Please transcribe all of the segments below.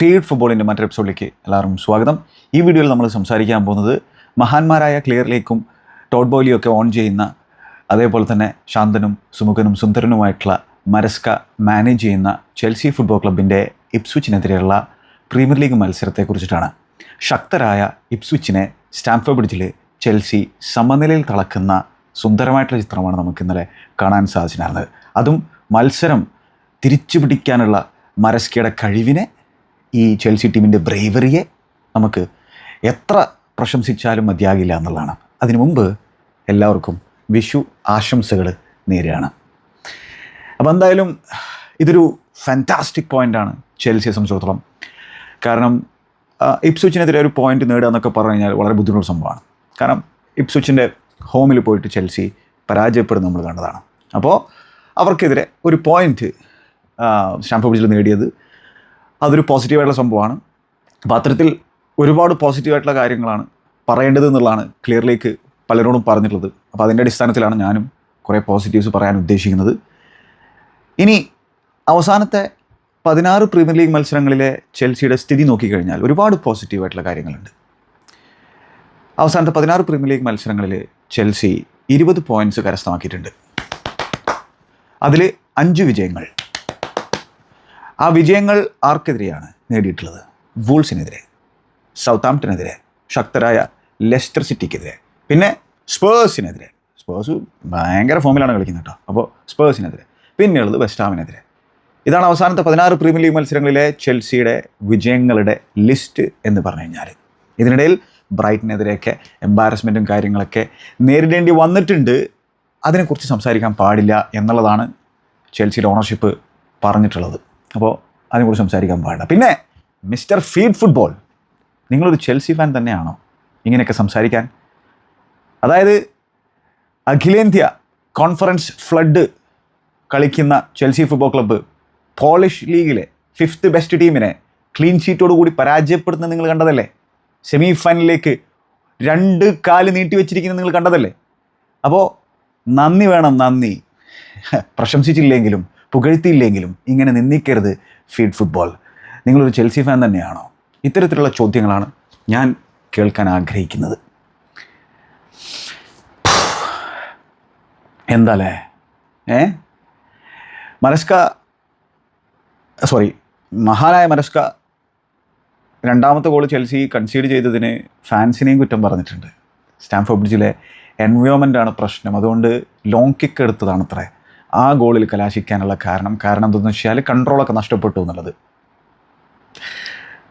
ടീഡ് ഫുട്ബോളിന്റെ മറ്റൊരു എപ്പിസോഡിലേക്ക് എല്ലാവർക്കും സ്വാഗതം. ഈ വീഡിയോയിൽ നമ്മൾ സംസാരിക്കാൻ പോകുന്നത് മഹാന്മാരായ ക്ലിയറിലേക്കും ടോഡ് ബോലിയും ഒക്കെ ഓൺ ചെയ്യുന്ന അതേപോലെ തന്നെ ശാന്തനും സുമുഖനും സുന്ദരനുമായിട്ടുള്ള മരസ്ക മാനേജ് ചെയ്യുന്ന ചെൽസി ഫുട്ബോൾ ക്ലബിന്റെ ഇപ്സ്വിച്ചിനെതിരെയുള്ള പ്രീമിയർ ലീഗ് മത്സരത്തെക്കുറിച്ചിട്ടാണ് ശക്തരായ ഇപ്സ്വിച്ചിനെ സ്റ്റാംഫോർഡ് ബ്രിഡ്ജിൽ ചെൽസി സമനിലയിൽ തളക്കുന്ന സുന്ദരമായിട്ടുള്ള ചിത്രമാണ് നമുക്ക് ഇന്നലെ കാണാൻ സാധിച്ചിരുന്നത്. അതും മത്സരം തിരിച്ചു പിടിക്കാനുള്ള മരസ്കയുടെ കഴിവിനെ ഈ ചെൽസി ടീമിന്റെ ബ്രേവറിയെ നമുക്ക് എത്ര പ്രശംസിച്ചാലും മതിയാകില്ല എന്നുള്ളതാണ്. അതിനു മുമ്പ് എല്ലാവർക്കും വിഷു ആശംസകൾ നേരെയാണ് അപ്പോൾ എന്തായാലും ഇതൊരു ഫാന്റാസ്റ്റിക് പോയിന്റാണ് ചെൽസിയെ സംബന്ധിച്ചിടത്തോളം. കാരണം ഇപ്സ്വിച്ചിനെതിരെ ഒരു പോയിന്റ് നേടുക എന്നൊക്കെ പറഞ്ഞു കഴിഞ്ഞാൽ വളരെ ബുദ്ധിമുട്ടുള്ള സംഭവമാണ്. കാരണം ഇപ്സ്വിച്ചിന്റെ ഹോമിൽ പോയിട്ട് ചെൽസി പരാജയപ്പെടുന്ന നമ്മൾ കണ്ടതാണ്. അപ്പോൾ അവർക്കെതിരെ ഒരു പോയിന്റ് സ്റ്റാമ്പ് ബ്രിഡ്ജിൽ നേടിയത് അതൊരു പോസിറ്റീവായിട്ടുള്ള സംഭവമാണ്. അപ്പോൾ അത്തരത്തിൽ ഒരുപാട് പോസിറ്റീവായിട്ടുള്ള കാര്യങ്ങളാണ് പറയേണ്ടത് എന്നുള്ളതാണ് ക്ലിയറിലേക്ക് പലരോടും പറഞ്ഞിട്ടുള്ളത്. അപ്പോൾ അതിന്റെ അടിസ്ഥാനത്തിലാണ് ഞാനും കുറേ പോസിറ്റീവ്സ് പറയാൻ ഉദ്ദേശിക്കുന്നത്. ഇനി അവസാനത്തെ പതിനാറ് പ്രീമിയർ ലീഗ് മത്സരങ്ങളിലെ ചെൽസിയുടെ സ്ഥിതി നോക്കിക്കഴിഞ്ഞാൽ ഒരുപാട് പോസിറ്റീവായിട്ടുള്ള കാര്യങ്ങളുണ്ട്. അവസാനത്തെ പതിനാറ് പ്രീമിയർ ലീഗ് മത്സരങ്ങളിൽ ചെൽസി ഇരുപത് പോയിന്റ്സ് കരസ്ഥമാക്കിയിട്ടുണ്ട്. അതിൽ അഞ്ച് വിജയങ്ങൾ. ആ വിജയങ്ങൾ ആർക്കെതിരെയാണ് നേടിയിട്ടുള്ളത്? വൂൾസിനെതിരെ സൗത്താംപ്ടനെതിരെ ശക്തരായ ലെസ്റ്റർ സിറ്റിക്കെതിരെ പിന്നെ സ്പേഴ്സിനെതിരെ. സ്പേഴ്സ് ഭയങ്കര ഫോമിലാണ് കളിക്കുന്നത് കേട്ടോ. അപ്പോൾ സ്പേഴ്സിനെതിരെ പിന്നെയുള്ളത് വെസ്റ്റാമിനെതിരെ ഇതാണ് അവസാനത്തെ പതിനാറ് പ്രീമിയർ ലീഗ് മത്സരങ്ങളിലെ ചെൽസിയുടെ വിജയങ്ങളുടെ ലിസ്റ്റ് എന്ന് പറഞ്ഞു കഴിഞ്ഞാൽ ഇതിനിടയിൽ ബ്രൈറ്റിനെതിരെയൊക്കെ എംബാരസ്മെന്റും കാര്യങ്ങളൊക്കെ നേരിടേണ്ടി വന്നിട്ടുണ്ട്. അതിനെക്കുറിച്ച് സംസാരിക്കാൻ പാടില്ല എന്നുള്ളതാണ് ചെൽസിയുടെ ഓണർഷിപ്പ് പറഞ്ഞിട്ടുള്ളത്. അപ്പോൾ അതിനെക്കുറിച്ച് സംസാരിക്കാൻ പാടില്ല. പിന്നെ മിസ്റ്റർ ഫീഡ് ഫുട്ബോൾ നിങ്ങളൊരു ചെൽസി ഫാൻ തന്നെയാണോ ഇങ്ങനെയൊക്കെ സംസാരിക്കാൻ? അതായത് അഖിലേന്ത്യ കോൺഫറൻസ് ഫ്ലഡ് കളിക്കുന്ന ചെൽസി ഫുട്ബോൾ ക്ലബ്ബ് പോളിഷ് ലീഗിലെ ഫിഫ്ത്ത് ബെസ്റ്റ് ടീമിനെ ക്ലീൻ ഷീറ്റോട് കൂടി പരാജയപ്പെടുന്ന നിങ്ങൾ കണ്ടതല്ലേ? സെമി ഫൈനലിലേക്ക് രണ്ട് കാൽ നീട്ടി വെച്ചിരിക്കുന്നത് നിങ്ങൾ കണ്ടതല്ലേ? അപ്പോൾ നന്ദി വേണം നന്ദി. പ്രശംസിച്ചില്ലെങ്കിലും പുകഴ്ത്തിയില്ലെങ്കിലും ഇങ്ങനെ നിന്ദിക്കരുത് ഫീഡ് ഫുട്ബോൾ നിങ്ങളൊരു ചെൽസി ഫാൻ തന്നെയാണോ? ഇത്തരത്തിലുള്ള ചോദ്യങ്ങളാണ് ഞാൻ കേൾക്കാൻ ആഗ്രഹിക്കുന്നത്. എന്താല്ലേ ഏ? മരസ്ക സോറി മഹാനായ മരസ്ക രണ്ടാമത്തെ ഗോൾ ചെൽസി കൺസീഡ് ചെയ്തതിന് ഫാൻസിനെയും കുറ്റം പറഞ്ഞിട്ടുണ്ട്. സ്റ്റാംഫോർഡ് ബ്രിഡ്ജിലെ എൻവയോൺമെന്റാണ് പ്രശ്നം. അതുകൊണ്ട് ലോങ് കിക്ക് എടുത്തതാണ് അത്രേ ആ ഗോളിൽ കലാശിക്കാനുള്ള കാരണം കാരണം എന്തെന്ന് വെച്ചാൽ കൺട്രോളൊക്കെ നഷ്ടപ്പെട്ടു എന്നുള്ളത്.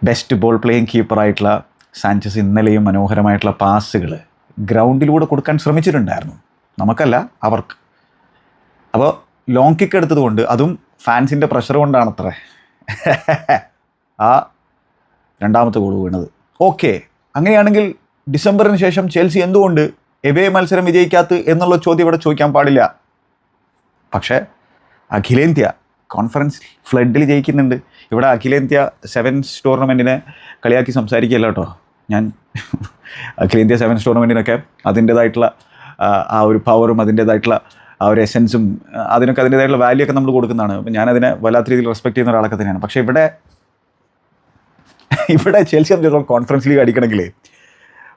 ബെസ്റ്റ് ബോൾ പ്ലേയിങ് കീപ്പറായിട്ടുള്ള സാഞ്ചസ് ഇന്നലെയും മനോഹരമായിട്ടുള്ള പാസുകൾ ഗ്രൗണ്ടിലൂടെ കൊടുക്കാൻ ശ്രമിച്ചിട്ടുണ്ടായിരുന്നു. നമുക്കല്ല അവർക്ക്. അപ്പോൾ ലോങ് കിക്ക് എടുത്തതുകൊണ്ട് അതും ഫാൻസിന്റെ പ്രഷർ കൊണ്ടാണത്രേ. ആ രണ്ടാമത്തെ ഗോൾ വീണത്. ഓക്കെ അങ്ങനെയാണെങ്കിൽ ഡിസംബറിന് ശേഷം ചെൽസി എന്തുകൊണ്ട് എവേ മത്സരം വിജയിക്കാത്ത എന്നുള്ള ചോദ്യം ഇവിടെ ചോദിക്കാൻ പാടില്ല. പക്ഷേ അഖിലേന്ത്യ കോൺഫറൻസ് ഫ്ലഡിൽ ജയിക്കുന്നുണ്ട്. ഇവിടെ അഖിലേന്ത്യ സെവൻസ് ടൂർണമെന്റിനെ കളിയാക്കി സംസാരിക്കുകയല്ല കേട്ടോ. ഞാൻ അഖിലേന്ത്യ സെവൻസ് ടൂർണമെന്റിനൊക്കെ അതിന്റേതായിട്ടുള്ള ആ ഒരു പവറും അതിന്റേതായിട്ടുള്ള ആ ഒരു എസെൻസും അതിനൊക്കെ അതിന്റേതായിട്ടുള്ള വാല്യൂ ഒക്കെ നമ്മൾ കൊടുക്കുന്നതാണ്. ഞാനതിനെ വല്ലാത്ത രീതിയിൽ റെസ്പെക്ട് ചെയ്യുന്ന ഒരാളൊക്കെ തന്നെയാണ്. പക്ഷേ ഇവിടെ ഇവിടെ ചെൽസി കോൺഫറൻസ് ലീഗ് അടിക്കണമെങ്കിൽ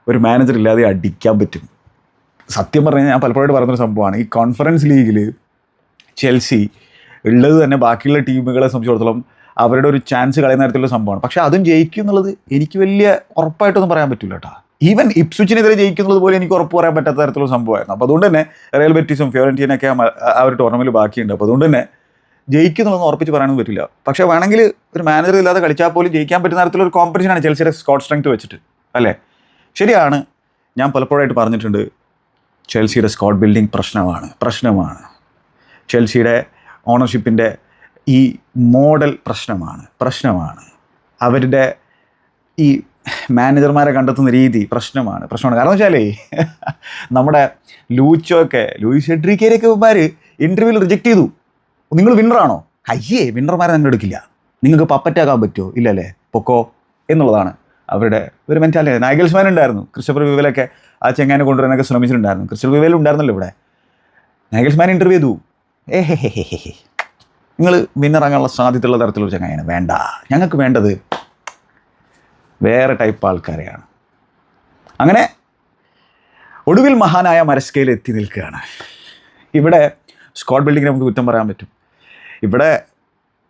ഒരു മാനേജർ ഇല്ലാതെ അടിക്കാൻ പറ്റും. സത്യം പറഞ്ഞാൽ ഞാൻ പലപ്പോഴും പറഞ്ഞൊരു സംഭവമാണ്. ഈ കോൺഫറൻസ് ലീഗിൽ ചെൽസി ഉള്ളത് തന്നെ ബാക്കിയുള്ള ടീമുകളെ സംബന്ധിച്ചിടത്തോളം അവരുടെ ഒരു ചാൻസ് കളയുന്ന തരത്തിലുള്ള സംഭവമാണ്. പക്ഷെ അതും ജയിക്കും എന്നുള്ളത് എനിക്ക് വലിയ ഉറപ്പായിട്ടൊന്നും പറയാൻ പറ്റില്ല കേട്ടോ ഈവൻ ഇപ്സുച്ചിനെതിരെ ജയിക്കുന്നത് പോലെ എനിക്ക് ഉറപ്പ് പറയാൻ പറ്റാത്ത തരത്തിലുള്ള സംഭവമായിരുന്നു. അപ്പോൾ അതുകൊണ്ട് തന്നെ റയൽ ബെറ്റീസും ഫിയോറന്റീനൊക്കെ ആ ഒരു ടൂർണമെന്റിൽ ബാക്കിയുണ്ട്. അപ്പോൾ അതുകൊണ്ട് തന്നെ ജയിക്കുന്നുള്ളതൊന്നും ഉറപ്പിച്ച് പറയാനൊന്നും പറ്റില്ല. പക്ഷേ വേണമെങ്കിൽ ഒരു മാനേജർ ഇല്ലാതെ കളിച്ചാൽ പോലും ജയിക്കാൻ പറ്റുന്ന തരത്തിലുള്ള ഒരു കോമ്പറ്റീഷനാണ് ചെൽസിയുടെ സ്കോട്ട് സ്ട്രെങ്ത് വെച്ചിട്ട്. അല്ലേ? ശരിയാണ്. ഞാൻ പലപ്പോഴായിട്ട് പറഞ്ഞിട്ടുണ്ട് ചെൽസിയുടെ സ്കോട്ട് ബിൽഡിംഗ് പ്രശ്നമാണ്. പ്രശ്നമാണ്. ചെൽസിയുടെ ഓണർഷിപ്പിന്റെ ഈ മോഡൽ പ്രശ്നമാണ് പ്രശ്നമാണ്. അവരുടെ ഈ മാനേജർമാരെ കണ്ടെത്തുന്ന രീതി പ്രശ്നമാണ് പ്രശ്നമാണ്. കാരണം വെച്ചാലേ നമ്മുടെ ലൂച്ചോക്കെ ലൂയിസ് ഹെഡ്രിക്കേരൊക്കെ ഇവന്മാർ ഇന്റർവ്യൂവിൽ റിജക്റ്റ് ചെയ്തു. നിങ്ങൾ വിന്നറാണോ അയ്യേ വിന്നർമാരെ നിങ്ങൾ എടുക്കില്ല. നിങ്ങൾക്ക് പപ്പറ്റാക്കാൻ പറ്റുമോ? ഇല്ലല്ലേ? പൊക്കോ? എന്നുള്ളതാണ് അവരുടെ ഒരു മെന്റാലിറ്റി നായകൽസ്മാൻ ഉണ്ടായിരുന്നു. ക്രിസ്റ്റഫർ വിവലൊക്കെ ആ ചെങ്ങാനെ കൊണ്ടുവരാനൊക്കെ ശ്രമിച്ചിട്ടുണ്ടായിരുന്നു. ക്രിസ്റ്റഫർ വിവേൽ ഉണ്ടായിരുന്നല്ലോ ഇവിടെ. നായകൽസ്മാൻ ഇന്റർവ്യൂ ചെയ്തു. നിങ്ങൾ വിന്നറാകാനുള്ള സാധ്യതയുള്ള തരത്തിലുള്ള ചങ്ങായാണ് വേണ്ട. ഞങ്ങൾക്ക് വേണ്ടത് വേറെ ടൈപ്പ് ആൾക്കാരെയാണ്. അങ്ങനെ ഒടുവിൽ മഹാനായ മരസ്കയിൽ എത്തി നിൽക്കുകയാണ്. ഇവിടെ സ്കോട്ട് ബിൽഡിങ്ങിനെ നമുക്ക് കുറ്റം പറയാൻ പറ്റും. ഇവിടെ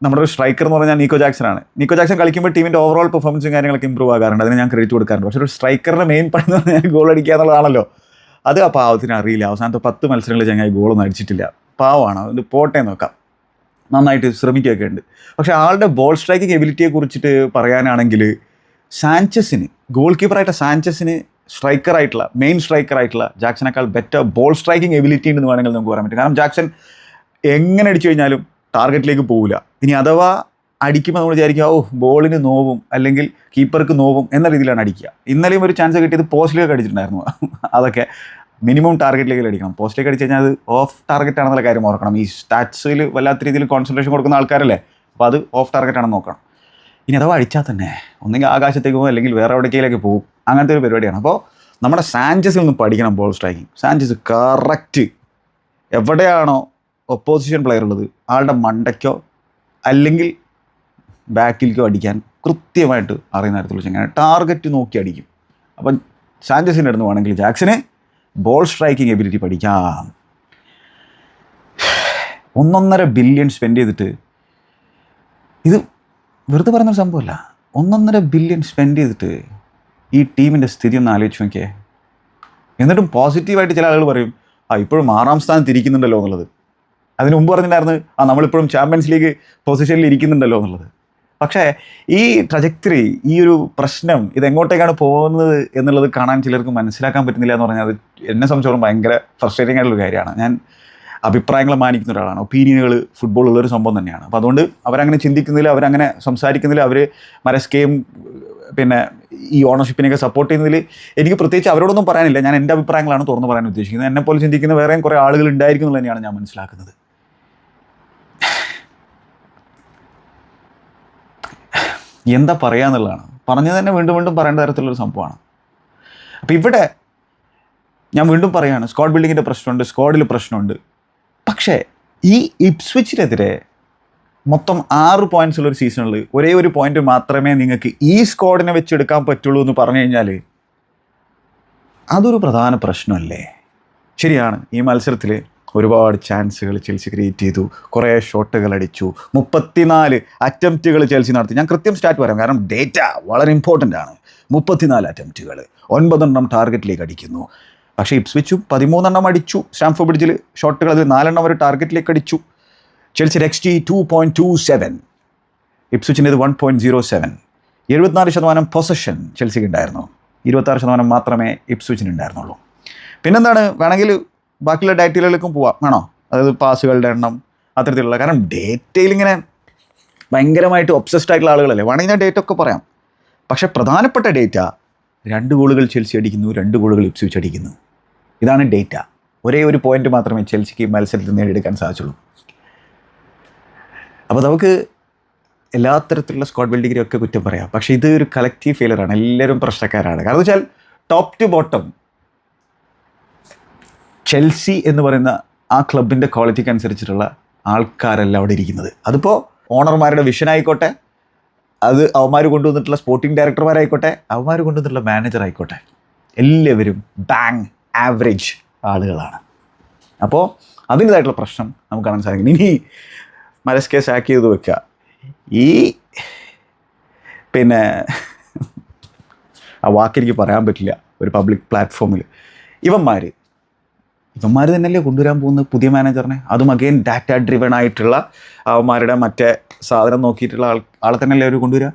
നമ്മുടെ ഒരു സ്ട്രൈക്കർ എന്ന് പറഞ്ഞാൽ നീക്കോ ആണ്. നീക്കോ ജാക്സൺ കളിക്കുമ്പോൾ ടീമിന്റെ ഓവറോൾ പെർഫോമൻസും കാര്യങ്ങളൊക്കെ ഇമ്പ്രൂവ് ആകാറുണ്ട്. അതിന് ഞാൻ ക്രെഡിറ്റ് കൊടുക്കാറുണ്ട്. പക്ഷേ ഒരു സ്ട്രൈക്കറിന്റെ മെയിൻ പണി എന്ന് പറഞ്ഞാൽ ഗോൾ അടിക്കുക എന്നുള്ളതാണല്ലോ. അത് ആ പാവത്തിന് അറിയില്ല. അവസാനത്തെ പത്ത് മത്സരങ്ങളിൽ ചങ്ങായി ഗോളൊന്നും അടിച്ചിട്ടില്ല. പാവമാണ് അത് പോട്ടെ നോക്കാം നന്നായിട്ട് ശ്രമിക്കുകയൊക്കെ ഉണ്ട് പക്ഷേ ആളുടെ ബോൾ സ്ട്രൈക്കിംഗ് എബിലിറ്റിയെ കുറിച്ചിട്ട് പറയാനാണെങ്കിൽ സാഞ്ചസിന് ഗോൾ കീപ്പറായിട്ട് സാഞ്ചസിന് സ്ട്രൈക്കറായിട്ടുള്ള മെയിൻ സ്ട്രൈക്കറായിട്ടുള്ള ജാക്സനേക്കാൾ ബെറ്റർ ബോൾ സ്ട്രൈക്കിംഗ് എബിലിറ്റി ഉണ്ടെന്ന് വേണമെങ്കിൽ നമുക്ക് പറയാൻ പറ്റും. കാരണം ജാക്സൺ എങ്ങനെ അടിച്ചു കഴിഞ്ഞാലും ടാർഗറ്റിലേക്ക് പോവില്ല. ഇനി അഥവാ അടിക്കുമ്പോൾ നമ്മൾ വിചാരിക്കുക ഓ ബോളിന് നോവും അല്ലെങ്കിൽ കീപ്പർക്ക് നോവും എന്ന രീതിയിലാണ് അടിക്കുക. ഇന്നലെയും ഒരു ചാൻസ് കിട്ടിയത് പോസ്റ്റിലേക്ക് അടിച്ചിട്ടുണ്ടായിരുന്നു. അതൊക്കെ മിനിമം ടാർഗറ്റിലേക്ക് അടിക്കണം. പോസ്റ്റിലേക്ക് അടിച്ചു കഴിഞ്ഞാൽ അത് ഓഫ് ടാർഗറ്റ് ആണെന്നുള്ള കാര്യം ഓർക്കണം. ഈ സ്റ്റാറ്റ്സിൽ വല്ലാത്ത രീതിയിൽ കോൺസെൻട്രേഷൻ കൊടുക്കുന്ന ആൾക്കാരല്ലേ? അപ്പോൾ അത് ഓഫ് ടാർഗറ്റ് ആണെന്ന് നോക്കണം. ഇനി അഥവാ അടിച്ചാൽ തന്നെ ഒന്നെങ്കിൽ ആകാശത്തേക്ക് പോകും അല്ലെങ്കിൽ വേറെ എവിടേക്കിലേക്ക് പോകും. അങ്ങനത്തെ ഒരു പരിപാടിയാണ്. അപ്പോൾ നമ്മുടെ സാഞ്ചസിൽ നിന്ന് പഠിക്കണം ബോൾ സ്ട്രൈക്കിംഗ് സാഞ്ചസ് കറക്റ്റ് എവിടെയാണോ ഒപ്പോസിഷൻ പ്ലെയർ ഉള്ളത് ആളുടെ മണ്ടയ്ക്കോ അല്ലെങ്കിൽ ബാക്കിലേക്കോ അടിക്കാൻ കൃത്യമായിട്ട് അറിയുന്ന തരത്തിലുള്ള ചെങ്ങനെ ടാർഗറ്റ് നോക്കി അടിക്കും. അപ്പം സാഞ്ചസിന്റെ അടുത്ത് വേണമെങ്കിൽ ജാക്സന് ബോൾ സ്ട്രൈക്കിംഗ് എബിലിറ്റി പഠിക്കാം. ഒന്നൊന്നര ബില്യൺ സ്പെൻഡ് ചെയ്തിട്ട് ഇത് വെറുതെ പറയുന്നൊരു സംഭവമല്ല ഒന്നൊന്നര ബില്യൺ സ്പെൻഡ് ചെയ്തിട്ട് ഈ ടീമിന്റെ സ്ഥിതി ഒന്ന് ആലോചിച്ച് നോക്കിയേ. എന്നിട്ടും പോസിറ്റീവായിട്ട് ചില ആളുകൾ പറയും ആ ഇപ്പോഴും ആറാം സ്ഥാനത്ത് ഇരിക്കുന്നുണ്ടല്ലോ എന്നുള്ളത്. അതിന് മുമ്പ് പറഞ്ഞിട്ടുണ്ടായിരുന്നു ആ നമ്മളിപ്പോഴും ചാമ്പ്യൻസ് ലീഗ് പൊസിഷനിൽ ഇരിക്കുന്നുണ്ടല്ലോ എന്നുള്ളത്. പക്ഷേ ഈ ട്രജക്ടറി ഈ ഒരു പ്രശ്നം ഇത് എങ്ങോട്ടേക്കാണ് പോകുന്നത് എന്നുള്ളത് കാണാൻ ചിലർക്ക് മനസ്സിലാക്കാൻ പറ്റുന്നില്ല എന്ന് പറഞ്ഞാൽ അത് എന്നെ സംബന്ധിച്ചോളം ഭയങ്കര ഫ്രസ്ട്രേറ്റിംഗ് ആയിട്ടുള്ള കാര്യമാണ്. ഞാൻ അഭിപ്രായങ്ങൾ മാനിക്കുന്ന ഒരാളാണ്. ഒപ്പീനിയനുകൾ ഫുട്ബോൾ ഉള്ളൊരു സംഭവം തന്നെയാണ്. അപ്പോൾ അതുകൊണ്ട് അവരങ്ങനെ ചിന്തിക്കുന്നില്ല അവരങ്ങനെ സംസാരിക്കുന്നില്ല അവർ മരസ്കയും പിന്നെ ഈ ഓണർഷിപ്പിനെയൊക്കെ സപ്പോർട്ട് ചെയ്യുന്നതിൽ എനിക്ക് പ്രത്യേകിച്ച് അവരോടൊന്നും പറയാനില്ല. ഞാൻ എന്റെ അഭിപ്രായങ്ങളാണ് തുറന്നു പറയാൻ ഉദ്ദേശിക്കുന്നത്. എന്നെപ്പോലെ ചിന്തിക്കുന്ന വേറെയും കുറേ ആളുകൾ ഉണ്ടായിരിക്കും എന്നുള്ളത് തന്നെയാണ് ഞാൻ മനസ്സിലാക്കുന്നത്. എന്താ പറയുക എന്നുള്ളതാണ്. പറഞ്ഞത് തന്നെ വീണ്ടും വീണ്ടും പറയേണ്ട തരത്തിലുള്ളൊരു സംഭവമാണ്. അപ്പോൾ ഇവിടെ ഞാൻ വീണ്ടും പറയുകയാണ് സ്ക്വാഡ് ബിൽഡിങ്ങിന്റെ പ്രശ്നമുണ്ട് സ്ക്വാഡിൽ പ്രശ്നമുണ്ട്. പക്ഷേ ഈ ഇപ്സ്വിച്ചിനെതിരെ മൊത്തം ആറ് പോയിന്റ്സ് ഉള്ള ഒരു സീസണിൽ ഒരേ ഒരു പോയിന്റ് മാത്രമേ നിങ്ങൾക്ക് ഈ സ്ക്വാഡിനെ വെച്ചെടുക്കാൻ പറ്റുള്ളൂ എന്ന് പറഞ്ഞു കഴിഞ്ഞാൽ അതൊരു പ്രധാന പ്രശ്നമല്ലേ? ശരിയാണ് ഈ മത്സരത്തിൽ ഒരുപാട് ചാൻസുകൾ ചെൽസി ക്രിയേറ്റ് ചെയ്തു. കുറേ ഷോട്ടുകൾ അടിച്ചു. മുപ്പത്തിനാല് അറ്റംപ്റ്റുകൾ ചെൽസി നടത്തി. ഞാൻ കൃത്യം സ്റ്റാറ്റ് പറയാം. കാരണം ഡേറ്റ വളരെ ഇമ്പോർട്ടന്റ് ആണ്. മുപ്പത്തിനാല് അറ്റംപ്റ്റുകൾ ഒൻപതെണ്ണം ടാർഗറ്റിലേക്ക് അടിക്കുന്നു. പക്ഷേ ഇപ്സ്വിച്ചും പതിമൂന്നെണ്ണം അടിച്ചു. സ്റ്റാംഫോർഡ് ബ്രിഡ്ജിൽ ഷോട്ടുകൾ അതിൽ നാലെണ്ണം അവർ ടാർഗറ്റിലേക്ക് അടിച്ചു. Chelsea X T two point two seven ഇപ്സ്വിച്ചിന്റെത് one point zero seven എഴുപത്തിനാല് ശതമാനം പൊസഷൻ ചെൽസിക്ക് ഉണ്ടായിരുന്നു. ഇരുപത്താറ് ശതമാനം മാത്രമേ ഇപ്സ്വിച്ചിന് ഉണ്ടായിരുന്നുള്ളൂ. പിന്നെന്താണ്? വേണമെങ്കിൽ ബാക്കിയുള്ള ഡാറ്റയിലേക്കും പോവാം. വേണോ അതായത് പാസുകളുടെ എണ്ണം അത്തരത്തിലുള്ള. കാരണം ഡേറ്റയിൽ ഇങ്ങനെ ഭയങ്കരമായിട്ട് ഒബ്സസ്ഡ് ആയിട്ടുള്ള ആളുകളല്ലേ? വേണമെങ്കിൽ ഞാൻ ഡേറ്റ ഒക്കെ പറയാം. പക്ഷേ പ്രധാനപ്പെട്ട ഡേറ്റ രണ്ട് ഗോളുകൾ ചെൽസി അടിക്കുന്നു രണ്ട് ഗോളുകൾ ഇപ്സ്വിച്ച് അടിക്കുന്നു. ഇതാണ് ഡേറ്റ ഒരേ ഒരു പോയിന്റ് മാത്രമേ ചെൽസിക്ക് മത്സരത്തിൽ നേടിയെടുക്കാൻ സാധിച്ചുള്ളൂ. അപ്പോൾ നമുക്ക് എല്ലാ തരത്തിലുള്ള സ്ക്വാഡ് ബിൽഡിങ്ങിനും ഒക്കെ കുറ്റം പറയാം. പക്ഷേ ഇത് ഒരു കളക്റ്റീവ് ഫെയിലറാണ് എല്ലാവരും പ്രശ്നക്കാരാണ്. കാരണം വെച്ചാൽ ടോപ്പ് ടു ബോട്ടം ചെൽസി എന്ന് പറയുന്ന ആ ക്ലബിന്റെ ക്വാളിറ്റിക്ക് അനുസരിച്ചിട്ടുള്ള ആൾക്കാരല്ല അവിടെ ഇരിക്കുന്നത്. അതിപ്പോൾ ഓണർമാരുടെ വിഷൻ ആയിക്കോട്ടെ അത് അവന്മാർ കൊണ്ടുവന്നിട്ടുള്ള സ്പോർട്ടിംഗ് ഡയറക്ടർമാരായിക്കോട്ടെ അവന്മാർ കൊണ്ടുവന്നിട്ടുള്ള മാനേജർ ആയിക്കോട്ടെ എല്ലാവരും ബാങ് ആവറേജ് ആളുകളാണ്. അപ്പോൾ അതിന്റേതായിട്ടുള്ള പ്രശ്നം നമുക്ക് കാണാൻ സാധിക്കും. ഇനി മരസ്കെ സാക്ക് ചെയ്ത് വെക്കുക ഈ പിന്നെ ആ വാക്കെനിക്ക് പറയാൻ പറ്റില്ല ഒരു പബ്ലിക് പ്ലാറ്റ്ഫോമിൽ ഇവന്മാർ ഇവന്മാർ തന്നെയല്ലേ കൊണ്ടുവരാൻ പോകുന്ന പുതിയ മാനേജറിനെ അതും അഗെയിൻ ഡാറ്റ ഡ്രിവൺ ആയിട്ടുള്ള അവന്മാരുടെ മറ്റേ സാധനം നോക്കിയിട്ടുള്ള ആൾ ആളെ തന്നെയല്ലേ അവർ കൊണ്ടുവരിക